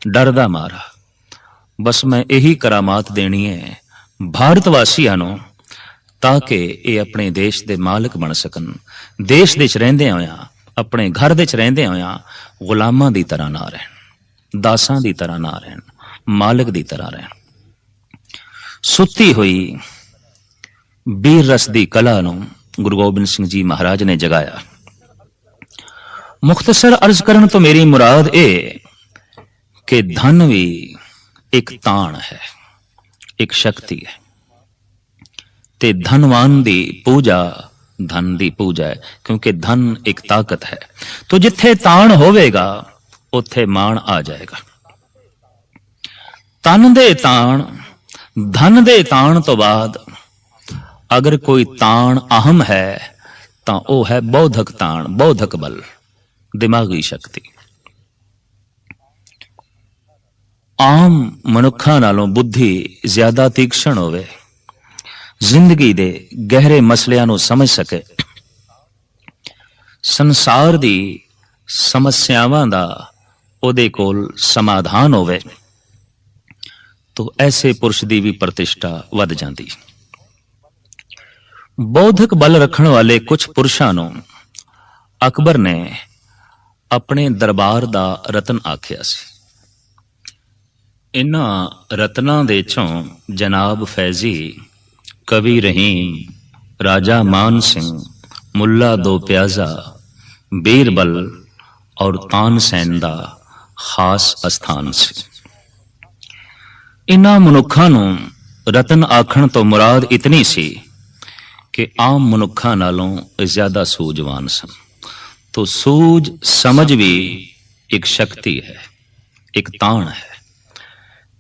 ਡਰਦਾ ਮਾਰਾ ਬਸ ਮੈਂ ਇਹੀ ਕਰਾਮਾਤ ਦੇਣੀ ਹੈ ਭਾਰਤ ਵਾਸੀਆਂ ਨੂੰ ਤਾਂ ਕਿ ਇਹ ਆਪਣੇ ਦੇਸ਼ ਦੇ ਮਾਲਕ ਬਣ ਸਕਣ। ਦੇਸ਼ ਦੇ ਚ ਰਹਿੰਦੇ ਹੋਇਆਂ, ਆਪਣੇ ਘਰ ਦੇ ਚ ਰਹਿੰਦੇ ਹੋਇਆਂ ਗੁਲਾਮਾਂ ਦੀ ਤਰ੍ਹਾਂ ਨਾ ਰਹਿਣ, ਦਾਸਾਂ ਦੀ ਤਰ੍ਹਾਂ ਨਾ ਰਹਿਣ, ਮਾਲਕ ਦੀ ਤਰ੍ਹਾਂ ਰਹਿਣ। ਸੁੱਤੀ ਹੋਈ ਬੀਰ ਰਸ ਦੀ ਕਲਾ ਨੂੰ ਗੁਰੂ ਗੋਬਿੰਦ ਸਿੰਘ ਜੀ ਮਹਾਰਾਜ ਨੇ ਜਗਾਇਆ। ਮੁਖਤਸਰ ਅਰਜ਼ ਕਰਨ ਤੋਂ ਮੇਰੀ ਮੁਰਾਦ ਇਹ ਕਿ ਧਨ ਵੀ ਇੱਕ ਤਾਣ ਹੈ, ਇੱਕ ਸ਼ਕਤੀ ਹੈ। ਤੇ ਧਨਵਾਨ ਦੀ ਪੂਜਾ, ਧਨ ਦੀ ਪੂਜਾ ਹੈ, ਕਿਉਂਕਿ ਧਨ ਇੱਕ ਤਾਕਤ ਹੈ। ਤੋ ਜਿੱਥੇ ਤਾਣ ਹੋਵੇਗਾ, ਉੱਥੇ ਮਾਣ ਆ ਜਾਏਗਾ। ਤਨ ਦੇ ਤਾਣ, ਧਨ ਦੇ ਤਾਣ ਤੋਂ ਬਾਅਦ ਅਗਰ ਕੋਈ ਤਾਣ ਅਹਮ ਹੈ, ਤਾਂ ਉਹ ਹੈ ਬੌਧਕ ਤਾਣ, ਬੌਧਕ ਬਲ, ਦਿਮਾਗੀ ਸ਼ਕਤੀ। ਆਮ ਮਨੁੱਖਾਂ ਨਾਲੋਂ ਬੁੱਧੀ ਜ਼ਿਆਦਾ ਤੀਕਸ਼ਣ ਹੋਵੇ। ਜ਼ਿੰਦਗੀ ਦੇ ਗਹਿਰੇ ਮਸਲਿਆਂ ਨੂੰ ਸਮਝ ਸਕੇ। ਸੰਸਾਰ ਦੀ ਸਮੱਸਿਆਵਾਂ ਦਾ ਉਹਦੇ ਕੋਲ ਸਮਾਧਾਨ ਹੋਵੇ ਤਾਂ ਐਸੇ ਪੁਰਸ਼ ਦੀ ਵੀ ਪ੍ਰਤਿਸ਼ਠਾ ਵੱਧ ਜਾਂਦੀ। ਬੌਧਿਕ ਬਲ ਰੱਖਣ ਵਾਲੇ ਕੁਝ ਪੁਰਸ਼ਾਂ ਨੂੰ ਅਕਬਰ ਨੇ ਆਪਣੇ ਦਰਬਾਰ ਦਾ ਰਤਨ ਆਖਿਆ ਸੀ। ਇਨ੍ਹਾਂ ਰਤਨਾਂ ਦੇ ਚੋਂ ਜਨਾਬ ਫੈਜ਼ੀ, ਕਵੀ ਰਹੀਮ, ਰਾਜਾ ਮਾਨ ਸਿੰਘ, ਮੁੱਲਾ ਦੋ ਪਿਆਜ਼ਾ, ਬੀਰਬਲ ਔਰ ਤਾਨਸੈਨ ਦਾ ਖਾਸ ਅਸਥਾਨ ਸੀ। ਇਨ੍ਹਾਂ ਮਨੁੱਖਾਂ ਨੂੰ ਰਤਨ ਆਖਣ ਤੋਂ ਮੁਰਾਦ ਇਤਨੀ ਸੀ ਕਿ ਆਮ ਮਨੁੱਖਾਂ ਨਾਲੋਂ ਇਹ ਜ਼ਿਆਦਾ ਸੂਝਵਾਨ ਸਨ। ਤੋ ਸੂਝ ਸਮਝ ਵੀ ਇੱਕ ਸ਼ਕਤੀ ਹੈ, ਇੱਕ ਤਾਣ ਹੈ।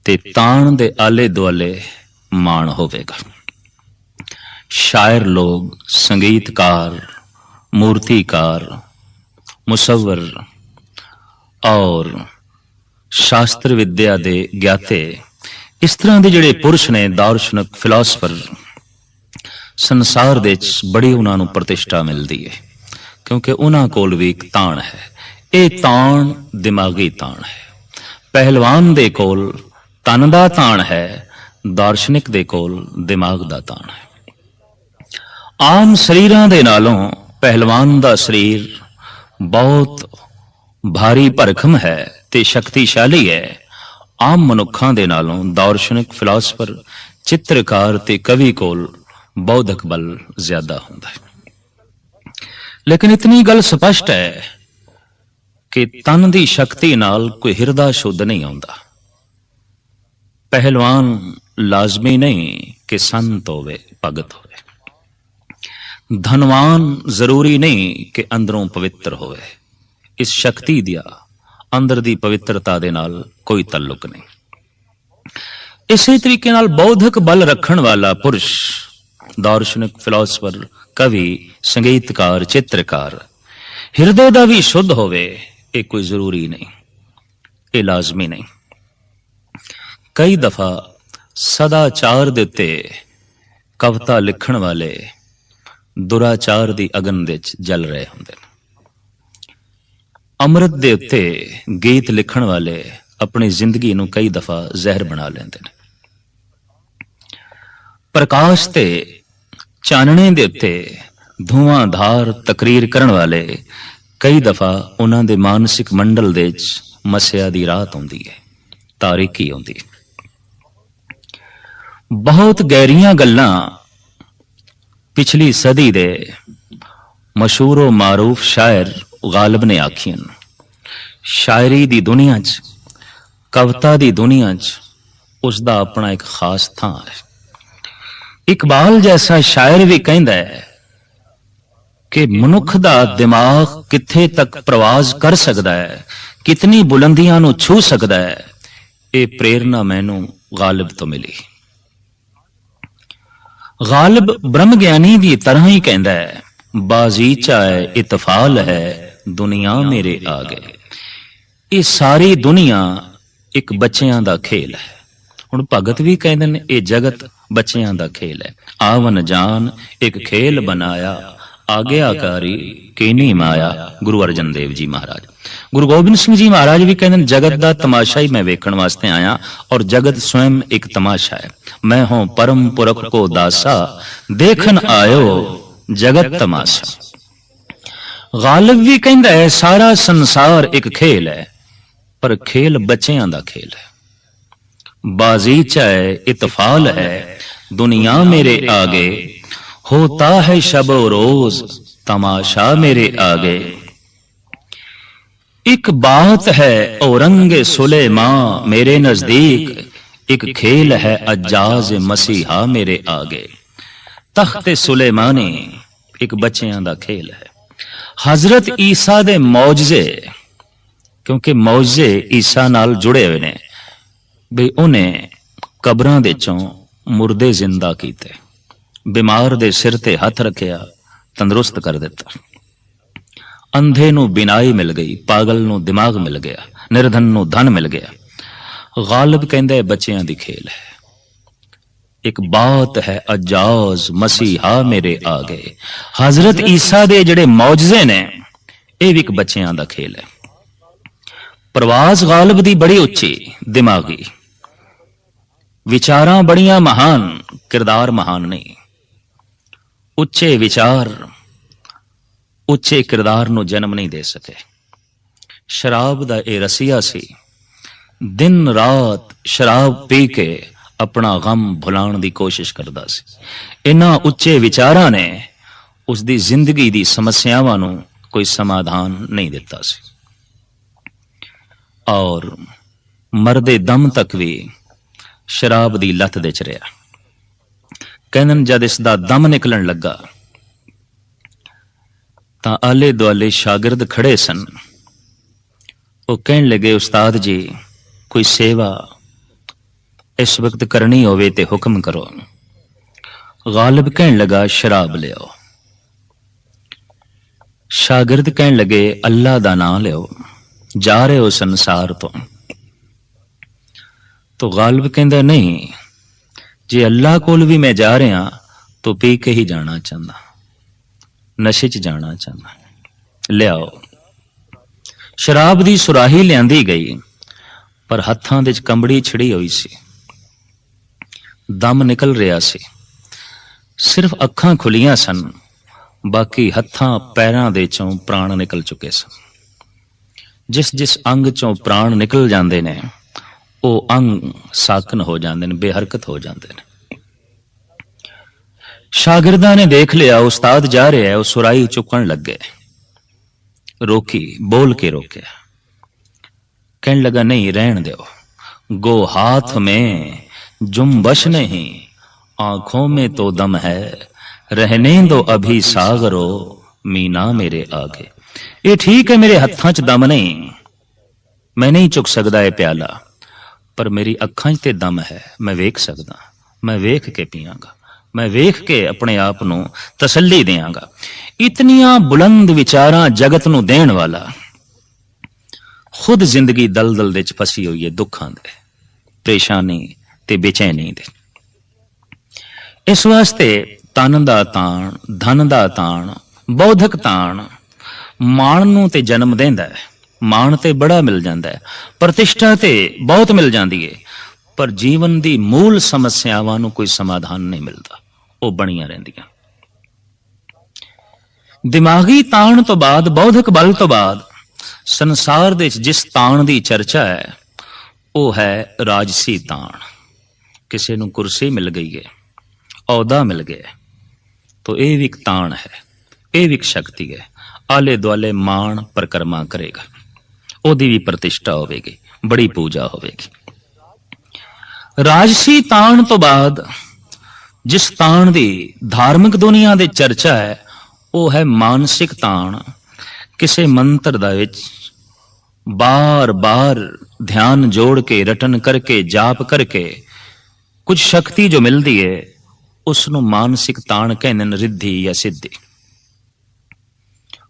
ਤੇ ਤਾਣ ਦੇ ਆਲੇ ਦੁਆਲੇ ਮਾਣ ਹੋਵੇਗਾ। ਸ਼ਾਇਰ ਲੋਗ ਸੰਗੀਤਕਾਰ, ਮੂਰਤੀਕਾਰ, ਮੁਸਵਰ ਔਰ ਸ਼ਾਸਤਰ ਵਿਦਿਆ ਦੇ ਗਿਆਤੇ, ਇਸ ਤਰ੍ਹਾਂ ਦੇ ਜਿਹੜੇ ਪੁਰਸ਼ ਨੇ, ਦਾਰਸ਼ਨਿਕ ਫਿਲਾਸਫਰ, ਸੰਸਾਰ ਦੇ ਵਿੱਚ ਬੜੀ ਉਹਨਾਂ ਨੂੰ ਪ੍ਰਤਿਸ਼ਠਾ ਮਿਲਦੀ ਹੈ ਕਿਉਂਕਿ ਉਹਨਾਂ ਕੋਲ ਵੀ ਇੱਕ ਤਾਣ ਹੈ। ਇਹ ਤਾਣ ਦਿਮਾਗੀ ਤਾਣ ਹੈ। ਪਹਿਲਵਾਨ ਦੇ ਕੋਲ ਤਨ ਦਾ ਤਾਣ ਹੈ, ਦਾਰਸ਼ਨਿਕ ਦੇ ਕੋਲ ਦਿਮਾਗ ਦਾ ਤਾਣ ਹੈ। ਆਮ ਸਰੀਰਾਂ ਦੇ ਨਾਲੋਂ ਪਹਿਲਵਾਨ ਦਾ ਸਰੀਰ ਬਹੁਤ ਭਾਰੀ ਭਰਖਮ ਹੈ ਤੇ ਸ਼ਕਤੀਸ਼ਾਲੀ ਹੈ। ਆਮ ਮਨੁੱਖਾਂ ਦੇ ਨਾਲੋਂ ਦਾਰਸ਼ਨਿਕ ਫਿਲਾਸਫਰ, ਚਿੱਤਰਕਾਰ ਤੇ ਕਵੀ ਕੋਲ ਬੌਧਕ ਬਲ ਜ਼ਿਆਦਾ ਹੁੰਦਾ ਹੈ। ਲੇਕਿਨ ਇਤਨੀ ਗੱਲ ਸਪਸ਼ਟ ਹੈ ਕਿ ਤਨ ਦੀ ਸ਼ਕਤੀ ਨਾਲ ਕੋਈ ਹਿਰਦਾ ਸ਼ੁੱਧ ਨਹੀਂ ਆਉਂਦਾ। ਪਹਿਲਵਾਨ ਲਾਜ਼ਮੀ ਨਹੀਂ ਕਿ ਸੰਤ ਹੋਵੇ, ਭਗਤ ਹੋਵੇ। ਧਨਵਾਨ ਜ਼ਰੂਰੀ ਨਹੀਂ ਕਿ ਅੰਦਰੋਂ ਪਵਿੱਤਰ ਹੋਵੇ। ਇਸ ਸ਼ਕਤੀ ਦਾ ਅੰਦਰ ਦੀ ਪਵਿੱਤਰਤਾ ਦੇ ਨਾਲ ਕੋਈ ਤਾਲੁਕ ਨਹੀਂ। ਇਸੇ ਤਰੀਕੇ ਨਾਲ ਬੌਧਿਕ ਬਲ ਰੱਖਣ ਵਾਲਾ ਪੁਰਸ਼, ਦਾਰਸ਼ਨਿਕ ਫਿਲਾਸਫਰ, ਕਵੀ, ਸੰਗੀਤਕਾਰ, ਚਿੱਤਰਕਾਰ, ਹਿਰਦੇ ਦਾ ਵੀ ਸ਼ੁੱਧ ਹੋਵੇ, ਇਹ ਕੋਈ ਜ਼ਰੂਰੀ ਨਹੀਂ, ਇਹ ਲਾਜ਼ਮੀ ਨਹੀਂ। ਕਈ ਦਫਾ ਸਦਾਚਾਰ ਦੇ ਉੱਤੇ ਕਵਿਤਾ ਲਿਖਣ ਵਾਲੇ ਦੁਰਾਚਾਰ ਦੀ ਅਗਨ ਦੇ ਵਿੱਚ ਜਲ ਰਹੇ ਹੁੰਦੇ ਨੇ। ਅੰਮ੍ਰਿਤ ਦੇ ਉੱਤੇ ਗੀਤ ਲਿਖਣ ਵਾਲੇ ਆਪਣੀ ਜ਼ਿੰਦਗੀ ਨੂੰ ਕਈ ਦਫਾ ਜ਼ਹਿਰ ਬਣਾ ਲੈਂਦੇ ਨੇ। ਪ੍ਰਕਾਸ਼ ਤੇ ਚਾਨਣੇ ਦੇ ਉੱਤੇ ਧੂਆਂਧਾਰ ਤਕਰੀਰ ਕਰਨ ਵਾਲੇ ਕਈ ਦਫਾ ਉਹਨਾਂ ਦੇ ਮਾਨਸਿਕ ਮੰਡਲ ਦੇ ਵਿੱਚ ਮਸਿਆ ਦੀ ਰਾਤ ਆਉਂਦੀ ਹੈ ਤਾਰੀਕੀ ਆਉਂਦੀ ਹੈ। ਬਹੁਤ ਗਹਿਰੀਆਂ ਗੱਲਾਂ ਪਿਛਲੀ ਸਦੀ ਦੇ ਮਸ਼ਹੂਰੋ ਮਾਰੂਫ ਸ਼ਾਇਰ ਗਾਲਬ ਨੇ ਆਖੀਆਂ ਸ਼ਾਇਰੀ ਦੀ ਦੁਨੀਆ 'ਚ, ਕਵਿਤਾ ਦੀ ਦੁਨੀਆ 'ਚ ਉਸ ਦਾ ਆਪਣਾ ਇੱਕ ਖਾਸ ਥਾਂ ਹੈ। ਇਕਬਾਲ ਜੈਸਾ ਸ਼ਾਇਰ ਵੀ ਕਹਿੰਦਾ ਹੈ ਕਿ ਮਨੁੱਖ ਦਾ ਦਿਮਾਗ ਕਿੱਥੇ ਤੱਕ ਪ੍ਰਵਾਜ਼ ਕਰ ਸਕਦਾ ਹੈ, ਕਿਤਨੀ ਬੁਲੰਦੀਆਂ ਨੂੰ ਛੂ ਸਕਦਾ ਹੈ, ਇਹ ਪ੍ਰੇਰਣਾ ਮੈਨੂੰ ਗਾਲਿਬ ਤੋਂ ਮਿਲੀ। ਗਾਲਿਬ ਬ੍ਰਹਮ ਗਿਆਨੀ ਦੀ ਤਰ੍ਹਾਂ ਹੀ ਕਹਿੰਦਾ ਹੈ ਬਾਜ਼ੀਚਾ ਹੈ ਇਤਫਾਲ ਹੈ ਦੁਨੀਆ ਮੇਰੇ ਆ ਗਏ ਇਹ ਸਾਰੀ ਦੁਨੀਆ ਇੱਕ ਬੱਚਿਆਂ ਦਾ ਖੇਲ ਹੈ ਹੁਣ ਭਗਤ ਵੀ ਕਹਿੰਦੇ ਨੇ ਇਹ ਜਗਤ ਬੱਚਿਆਂ ਦਾ ਖੇਲ ਹੈ ਆਵਨ ਜਾਨ ਇੱਕ ਖੇਲ ਬਣਾਇਆ ਆਗਿਆਕਾਰੀ ਕੇਨੀ ਮਾਇਆ, ਗੁਰੂ ਅਰਜਨ ਦੇਵ ਜੀ ਮਹਾਰਾਜ। ਗੁਰੂ ਗੋਬਿੰਦ ਸਿੰਘ ਜੀ ਮਹਾਰਾਜ ਵੀ ਕਹਿੰਦੇ ਜਗਤ ਦਾ ਤਮਾਸ਼ਾ ਹੀ ਮੈਂ ਵੇਖਣ ਵਾਸਤੇ ਆਇਆ ਔਰ ਜਗਤ ਸਵੈਮ ਇੱਕ ਤਮਾਸ਼ਾ ਹੈ। ਮੈਂ ਹਾਂ ਪਰਮ ਪੁਰਖ ਕੋ ਦਾਸਾ, ਦੇਖਣ ਆਇਓ ਜਗਤ ਤਮਾਸ਼ਾ। ਗਾਲਬ ਵੀ ਕਹਿੰਦਾ ਹੈ, ਸਾਰਾ ਸੰਸਾਰ ਇੱਕ ਖੇਲ ਹੈ, ਪਰ ਖੇਲ ਬੱਚਿਆਂ ਦਾ ਖੇਲ ਹੈ। ਬਾਜ਼ੀਚਾ ਹੈ, ਇਤਫਾਲ ਹੈ, ਦੁਨੀਆ ਮੇਰੇ ਆਗੇ होता है शब रोज तमाशा मेरे आगे एक बात है औरंग सुलेमा मेरे नजदीक एक खेल है अजाज मसीहा मेरे आगे तख्त सुलेमानी ਇੱਕ ਬੱਚਿਆਂ ਦਾ ਖੇਲ ਹੈ ਹਜ਼ਰਤ ਈਸਾ ਦੇ ਮੌਜਜ਼ੇ ਕਿਉਂਕਿ ਮੌਜਜ਼ੇ ਈਸਾ ਨਾਲ ਜੁੜੇ ਹੋਏ ਨੇ ਵੀ ਉਹਨੇ ਕਬਰਾਂ ਦੇ ਚੋਂ ਮੁਰਦੇ ਜ਼ਿੰਦਾ ਕੀਤੇ ਬਿਮਾਰ ਦੇ ਸਿਰ ਤੇ ਹੱਥ ਰੱਖਿਆ, ਤੰਦਰੁਸਤ ਕਰ ਦਿੱਤਾ। ਅੰਧੇ ਨੂੰ ਬਿਨਾਈ ਮਿਲ ਗਈ, ਪਾਗਲ ਨੂੰ ਦਿਮਾਗ ਮਿਲ ਗਿਆ, ਨਿਰਧਨ ਨੂੰ ਧਨ ਮਿਲ ਗਿਆ। ਗਾਲਬ ਕਹਿੰਦਾ, ਬੱਚਿਆਂ ਦੀ ਖੇਲ ਹੈ। ਇੱਕ ਬਾਤ ਹੈ, ਅਜਾਜ਼ ਮਸੀਹਾ ਮੇਰੇ ਆ ਗਏ ਹਜ਼ਰਤ ਈਸਾ ਦੇ ਜਿਹੜੇ ਮੌਜਜ਼ੇ ਨੇ, ਇਹ ਵੀ ਇੱਕ ਬੱਚਿਆਂ ਦਾ ਖੇਲ ਹੈ। ਪ੍ਰਵਾਜ਼ ਗਾਲਬ ਦੀ ਬੜੀ ਉੱਚੀ, ਦਿਮਾਗੀ। ਵਿਚਾਰਾਂ ਬੜੀਆਂ ਮਹਾਨ, ਕਿਰਦਾਰ ਮਹਾਨ ਨਹੀਂ ਉੱਚੇ ਵਿਚਾਰ, ਉੱਚੇ ਕਿਰਦਾਰ ਨੂੰ ਜਨਮ ਨਹੀਂ ਦੇ ਸਕੇ। ਸ਼ਰਾਬ ਦਾ ਇਹ ਰਸੀਆ ਸੀ, ਦਿਨ ਰਾਤ ਸ਼ਰਾਬ ਪੀ ਕੇ ਆਪਣਾ ਗਮ ਭੁਲਾਉਣ ਦੀ ਕੋਸ਼ਿਸ਼ ਕਰਦਾ ਸੀ। ਇਹਨਾਂ ਉੱਚੇ ਵਿਚਾਰਾਂ ਨੇ ਉਸ ਦੀ ਜ਼ਿੰਦਗੀ ਦੀ ਸਮੱਸਿਆਵਾਂ ਨੂੰ ਕੋਈ ਸਮਾਧਾਨ ਨਹੀਂ ਦਿੱਤਾ ਸੀ। ਔਰ ਮਰਦੇ ਦਮ ਤੱਕ ਵੀ ਸ਼ਰਾਬ ਦੀ ਲਤ ਦੇ ਚ ਰਿਹਾ ਕਹਿੰਦਨ ਜਦ ਇਸ ਦਾ ਦਮ ਨਿਕਲਣ ਲੱਗਾ, ਤਾਂ ਆਲੇ ਦੁਆਲੇ ਸ਼ਾਗਿਰਦ ਖੜੇ ਸਨ। ਉਹ ਕਹਿਣ ਲੱਗੇ, ਉਸਤਾਦ ਜੀ, ਕੋਈ ਸੇਵਾ ਇਸ ਵਕਤ ਕਰਨੀ ਹੋਵੇ ਤੇ ਹੁਕਮ ਕਰੋ। ਗਾਲਿਬ ਕਹਿਣ ਲਗਾ, ਸ਼ਰਾਬ ਲਿਓ ਸ਼ਾਗਿਰਦ ਕਹਿਣ ਲੱਗੇ, ਅੱਲਾ ਦਾ ਨਾਮ ਲਿਓ ਜਾ ਰਹੇ ਹੋ ਸੰਸਾਰ ਤੋਂ। ਤੋ ਗਾਲਿਬ ਕਹਿੰਦਾ, ਨਹੀਂ ਜੇ ਅੱਲਾ ਕੋਲ ਵੀ ਮੈਂ ਜਾ ਰਿਹਾ ਤਾਂ ਪੀ ਕੇ ਹੀ ਜਾਣਾ ਚਾਹੁੰਦਾ। ਨਸ਼ੇ 'ਚ ਜਾਣਾ ਚਾਹੁੰਦਾ। ਲਿਆਓ। ਸ਼ਰਾਬ ਦੀ ਸੁਰਾਹੀ ਲਿਆਂਦੀ ਗਈ, ਪਰ ਹੱਥਾਂ ਦੇ 'ਚ ਕੰਬੜੀ ਛਿੜੀ ਹੋਈ ਸੀ। ਦਮ ਨਿਕਲ ਰਿਹਾ ਸੀ। ਸਿਰਫ ਅੱਖਾਂ ਖੁੱਲੀਆਂ ਸਨ, ਬਾਕੀ ਹੱਥਾਂ ਪੈਰਾਂ ਦੇ ਚੋਂ ਪ੍ਰਾਣ ਨਿਕਲ ਚੁੱਕੇ ਸਨ। ਜਿਸ ਜਿਸ ਅੰਗ ਚੋਂ ਪ੍ਰਾਣ ਨਿਕਲ ਜਾਂਦੇ ਨੇ ਉਹ ਅੰਗ ਸਾਕਨ ਹੋ ਜਾਂਦੇ ਨੇ ਬੇਹਰਕਤ ਹੋ ਜਾਂਦੇ ਨੇ ਸ਼ਾਗਿਰਦਾਂ ਨੇ ਦੇਖ ਲਿਆ ਉਸਤਾਦ ਜਾ ਰਿਹਾ ਹੈ ਉਹ ਸੁਰਾਈ ਚੁੱਕਣ ਲੱਗੇ ਰੋਕੀ ਬੋਲ ਕੇ ਰੋਕਿਆ ਕਹਿਣ ਲਗਾ ਨਹੀਂ ਰਹਿਣ ਦਿਓ ਗੋ ਹਾਥ में जुम्बश नहीं आंखों में तो दम है रहने दो अभी सागरो मीना मेरे आगे ਇਹ ਠੀਕ ਹੈ ਮੇਰੇ ਹੱਥਾਂ 'ਚ ਦਮ ਨਹੀਂ ਮੈਂ ਨਹੀਂ ਚੁੱਕ ਸਕਦਾ ਇਹ ਪਿਆਲਾ ਪਰ ਮੇਰੀ ਅੱਖਾਂ 'ਚ ਤੇ ਦਮ ਹੈ। ਮੈਂ ਵੇਖ ਸਕਦਾ। ਮੈਂ ਵੇਖ ਕੇ ਪੀਵਾਂਗਾ ਮੈਂ ਵੇਖ ਕੇ ਆਪਣੇ ਆਪ ਨੂੰ ਤਸੱਲੀ ਦੇਵਾਂਗਾ ਇਤਨੀਆਂ ਬੁਲੰਦ ਵਿਚਾਰਾਂ ਜਗਤ ਨੂੰ ਦੇਣ ਵਾਲਾ ਖੁਦ ਜ਼ਿੰਦਗੀ ਦਲਦਲ ਦੇ ਵਿੱਚ ਫਸੀ ਹੋਈ ਹੈ ਦੁੱਖਾਂ ਦੇ, ਪਰੇਸ਼ਾਨੀ ਤੇ ਬੇਚੈਨੀ ਦੇ। ਇਸ ਵਾਸਤੇ ਤਨ ਦਾ ਤਾਣ, ਧਨ ਦਾ ਤਾਣ, ਬੌਧਿਕ ਤਾਣ ਮਾਣ ਨੂੰ ਤੇ ਜਨਮ ਦਿੰਦਾ ਹੈ। ਮਾਣ ਤੇ ਬੜਾ ਮਿਲ ਜਾਂਦਾ ਹੈ, ਪ੍ਰਤਿਸ਼ਠਾ ਤੇ ਬਹੁਤ ਮਿਲ ਜਾਂਦੀ ਹੈ ਪਰ ਜੀਵਨ ਦੀ ਮੂਲ ਸਮੱਸਿਆਵਾਂ ਨੂੰ ਕੋਈ ਸਮਾਧਾਨ ਨਹੀਂ ਮਿਲਦਾ, ਉਹ ਬਣੀਆਂ ਰਹਿੰਦੀਆਂ। ਦਿਮਾਗੀ ਤਾਣ ਤੋਂ ਬਾਅਦ, ਬੌਧਿਕ ਬਲ ਤੋਂ ਬਾਅਦ, ਸੰਸਾਰ ਦੇ ਵਿੱਚ ਜਿਸ ਤਾਣ ਦੀ ਚਰਚਾ ਹੈ, ਉਹ ਹੈ ਰਾਜਸੀ ਤਾਣ। ਕਿਸੇ ਨੂੰ ਕੁਰਸੀ ਮਿਲ ਗਈ ਹੈ ਅਹੁਦਾ ਮਿਲ ਗਿਆ ਤਾਂ ਇਹ ਵੀ ਇੱਕ ਤਾਣ ਹੈ, ਇਹ ਵੀ ਇੱਕ ਸ਼ਕਤੀ ਹੈ ਆਲੇ ਦੁਆਲੇ ਮਾਣ ਪ੍ਰਕਰਮਾ ਕਰੇਗਾ। ਉਹਦੀ ਵੀ ਪ੍ਰਤਿਸ਼ਠਾ ਹੋਵੇਗੀ, ਬੜੀ ਪੂਜਾ ਹੋਵੇਗੀ। ਰਾਜਸੀ ਤਾਣ ਤੋਂ ਬਾਅਦ, ਜਿਸ ਤਾਣ ਦੀ ਧਾਰਮਿਕ ਦੁਨੀਆ ਦੇ ਚਰਚਾ ਹੈ, ਉਹ ਹੈ ਮਾਨਸਿਕ ਤਾਣ। ਕਿਸੇ ਮੰਤਰ ਦਾ ਵਿੱਚ ਬਾਰ-ਬਾਰ ਧਿਆਨ ਜੋੜ ਕੇ, ਰਟਨ ਕਰਕੇ, ਜਾਪ ਕਰਕੇ, ਕੁਝ ਸ਼ਕਤੀ ਜੋ ਮਿਲਦੀ ਹੈ ਉਸ ਨੂੰ ਮਾਨਸਿਕ ਤਾਣ ਕਹਿੰਦੇ ਨੇ, ਰਿੱਧੀ ਜਾਂ ਸਿੱਧੀ।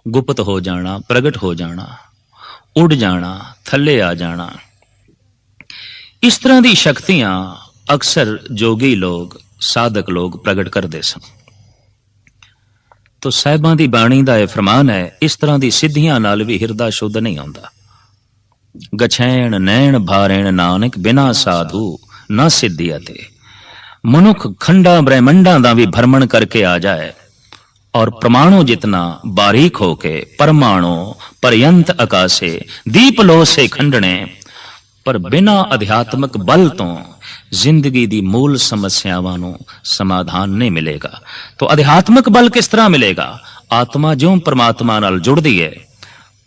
ਗੁਪਤ ਹੋ ਜਾਣਾ, ਪ੍ਰਗਟ ਹੋ ਜਾਣਾ। ਉੱਡ ਜਾਣਾ, ਥੱਲੇ ਆ ਜਾਣਾ। ਇਸ ਤਰ੍ਹਾਂ ਦੀ ਸ਼ਕਤੀਆਂ ਅਕਸਰ ਜੋਗੀ ਲੋਕ, ਸਾਧਕ ਲੋਕ ਪ੍ਰਗਟ ਕਰਦੇ ਸਨ। ਤੋ ਸਾਹਿਬਾਂ ਦੀ ਬਾਣੀ ਦਾ ਇਹ ਫਰਮਾਨ ਹੈ, ਇਸ ਤਰ੍ਹਾਂ ਦੀ ਸਿੱਧੀਆਂ ਨਾਲ ਵੀ ਹਿਰਦਾ ਸ਼ੁੱਧ ਨਹੀਂ ਆਉਂਦਾ। ਗਛੈਣ, ਨੈਣ, ਭਾਰੈਣ ਨਾਨਕ ਬਿਨਾ ਸਾਧੂ ਨਾ ਸਿੱਧਿਆ ਤੇ ਮਨੁੱਖ ਖੰਡਾ, ਬ੍ਰਹਿਮੰਡਾਂ ਦਾ ਵੀ ਭਰਮਣ ਕਰਕੇ ਆ ਜਾਏ और परमाणु जितना बारीक होके परमाणु पर्यंत आकाशे दीप लो से खंडने ਪਰ ਬਿਨਾ ਅਧਿਆਤਮਕ ਬਲ ਤੋਂ ਜ਼ਿੰਦਗੀ ਦੀ ਮੂਲ ਸਮੱਸਿਆਵਾਂ ਨੂੰ ਸਮਾਧਾਨ ਨਹੀਂ ਮਿਲੇਗਾ ਤਾਂ ਅਧਿਆਤਮਕ ਬਲ ਕਿਸ ਤਰ੍ਹਾਂ ਮਿਲੇਗਾ ਆਤਮਾ ਜਿਉਂ ਪਰਮਾਤਮਾ ਨਾਲ ਜੁੜਦੀ ਹੈ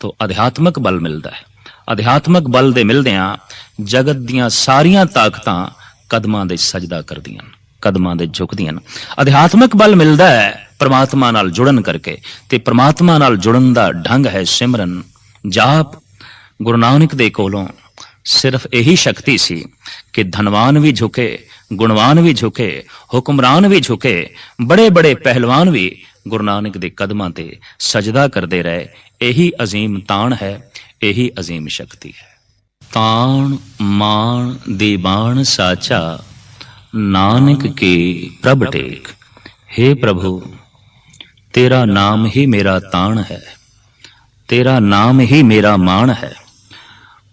ਤਾਂ ਅਧਿਆਤਮਕ ਬਲ ਮਿਲਦਾ ਹੈ ਅਧਿਆਤਮਕ ਬਲ ਦੇ ਮਿਲਦਿਆਂ ਜਗਤ ਦੀਆਂ ਸਾਰੀਆਂ ਤਾਕਤਾਂ ਕਦਮਾਂ ਦੇ ਸਜਦਾ ਕਰਦੀਆਂ ਹਨ, ਕਦਮਾਂ ਦੇ ਝੁਕਦੀਆਂ ਹਨ। ਅਧਿਆਤਮਕ ਬਲ ਮਿਲਦਾ ਹੈ ਪ੍ਰਮਾਤਮਾ ਨਾਲ ਜੁੜਨ ਕਰਕੇ। ਤੇ ਪ੍ਰਮਾਤਮਾ ਨਾਲ ਜੁੜਨ ਦਾ ਢੰਗ ਹੈ ਸਿਮਰਨ। ਜਾਪ ਗੁਰੂ ਨਾਨਕ ਦੇ ਕੋਲੋਂ ਸਿਰਫ ਇਹੀ ਸ਼ਕਤੀ ਸੀ ਕਿ ਧਨਵਾਨ ਵੀ ਝੁਕੇ, ਗੁਣਵਾਨ ਵੀ ਝੁਕੇ, ਹੁਕਮਰਾਨ ਵੀ ਝੁਕੇ ਬੜੇ ਬੜੇ ਪਹਿਲਵਾਨ ਵੀ ਗੁਰੂ ਨਾਨਕ ਦੇ ਕਦਮਾਂ ਤੇ ਸਜਦਾ ਕਰਦੇ ਰਹੇ। ਇਹੀ ਅਜ਼ੀਮ ਤਾਣ ਹੈ, ਇਹੀ ਅਜ਼ੀਮ ਸ਼ਕਤੀ ਹੈ। ਤਾਣ, ਮਾਣ, ਦੀਵਾਨ ਸਾਚਾ, ਨਾਨਕ ਕੇ ਪ੍ਰਭ ਟੇਕ। हे ਪ੍ਰਭੂ ਤੇਰਾ ਨਾਮ ਹੀ ਮੇਰਾ ਤਾਣ ਹੈ। ਤੇਰਾ ਨਾਮ ਹੀ ਮੇਰਾ ਮਾਣ ਹੈ।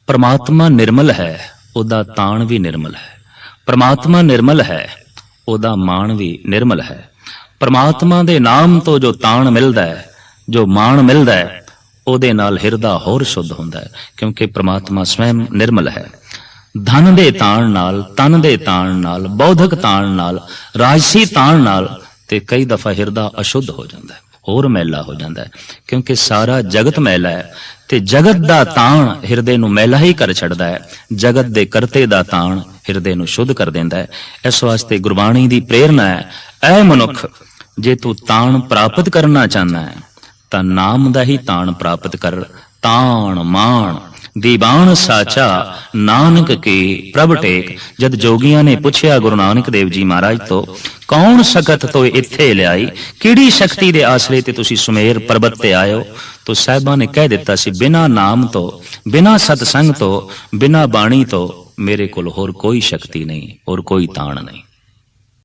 ਪਰਮਾਤਮਾ ਨਿਰਮਲ ਹੈ, ਉਹਦਾ ਤਾਣ ਵੀ ਨਿਰਮਲ ਹੈ। ਪਰਮਾਤਮਾ ਨਿਰਮਲ ਹੈ, ਉਹਦਾ ਮਾਣ ਵੀ ਨਿਰਮਲ ਹੈ। ਪਰਮਾਤਮਾ ਦੇ ਨਾਮ ਤੋਂ ਜੋ ਤਾਣ ਮਿਲਦਾ ਹੈ, ਜੋ ਮਾਣ ਮਿਲਦਾ ਹੈ, ਉਹਦੇ ਨਾਲ ਹਿਰਦਾ ਹੋਰ ਸ਼ੁੱਧ ਹੁੰਦਾ ਹੈ, ਕਿਉਂਕਿ ਪ੍ਰਮਾਤਮਾ ਸਵੈਮ ਨਿਰਮਲ ਹੈ। ਧਨ ਦੇ ਤਾਣ ਨਾਲ, ਤਨ ਦੇ ਤਾਣ ਨਾਲ, ਬੌਧਿਕ ਤਾਣ ਨਾਲ, ਰਾਜਸੀ ਤਾਣ ਨਾਲ ਤੇ ਕਈ ਦਫਾ ਹਿਰਦਾ ਅਸ਼ੁੱਧ ਹੋ ਜਾਂਦਾ ਹੈ, ਹੋਰ ਮੈਲਾ ਹੋ ਜਾਂਦਾ ਹੈ, ਕਿਉਂਕਿ ਸਾਰਾ ਜਗਤ ਮੈਲਾ ਹੈ ਤੇ ਜਗਤ ਦਾ ਤਾਣ ਹਿਰਦੇ ਨੂੰ ਮੈਲਾ ਹੀ ਕਰ ਛੱਡਦਾ ਹੈ, ਜਗਤ ਦੇ ਕਰਤੇ ਦਾ ਤਾਣ ਹਿਰਦੇ ਨੂੰ ਸ਼ੁੱਧ ਕਰ ਦਿੰਦਾ ਹੈ। ਇਸ ਵਾਸਤੇ ਗੁਰਬਾਣੀ ਦੀ ਪ੍ਰੇਰਣਾ ਹੈ, ਐ ਮਨੁੱਖ, ਜੇ ਤੂੰ ਤਾਣ ਪ੍ਰਾਪਤ ਕਰਨਾ ਚਾਹੁੰਦਾ ਹੈ, ਤਾਂ ਨਾਮ ਦਾ ਹੀ ਤਾਣ ਪ੍ਰਾਪਤ ਕਰ ਤਾਣ ਮਾਣ ਦੀਵਾਨ ਸਾਚਾ, ਨਾਨਕ ਕੀ ਪ੍ਰਭ ਟੇਕ। ਜਦ ਜੋਗੀਆਂ ਨੇ ਪੁੱਛਿਆ ਗੁਰੂ ਨਾਨਕ ਦੇਵ ਜੀ ਮਹਾਰਾਜ ਤੋਂ, ਕੌਣ ਸ਼ਕਤ ਤੋਂ ਇੱਥੇ ਲਿਆਈ? ਕਿਹੜੀ ਸ਼ਕਤੀ ਦੇ ਆਸਰੇ ਤੇ ਤੁਸੀਂ ਸੁਮੇਰ ਪਰਬਤ ਤੇ ਆਇਓ? ਤੋ ਸਾਹਿਬਾਂ ਨੇ ਕਹਿ ਦਿੱਤਾ ਸੀ, ਬਿਨਾ ਨਾਮ ਤੋਂ, ਬਿਨਾ ਸਤਸੰਗ ਤੋਂ, ਬਿਨਾ ਬਾਣੀ ਤੋਂ, ਮੇਰੇ ਕੋਲ ਹੋਰ ਕੋਈ ਸ਼ਕਤੀ ਨਹੀਂ, ਹੋਰ ਕੋਈ ਤਾਣ ਨਹੀਂ।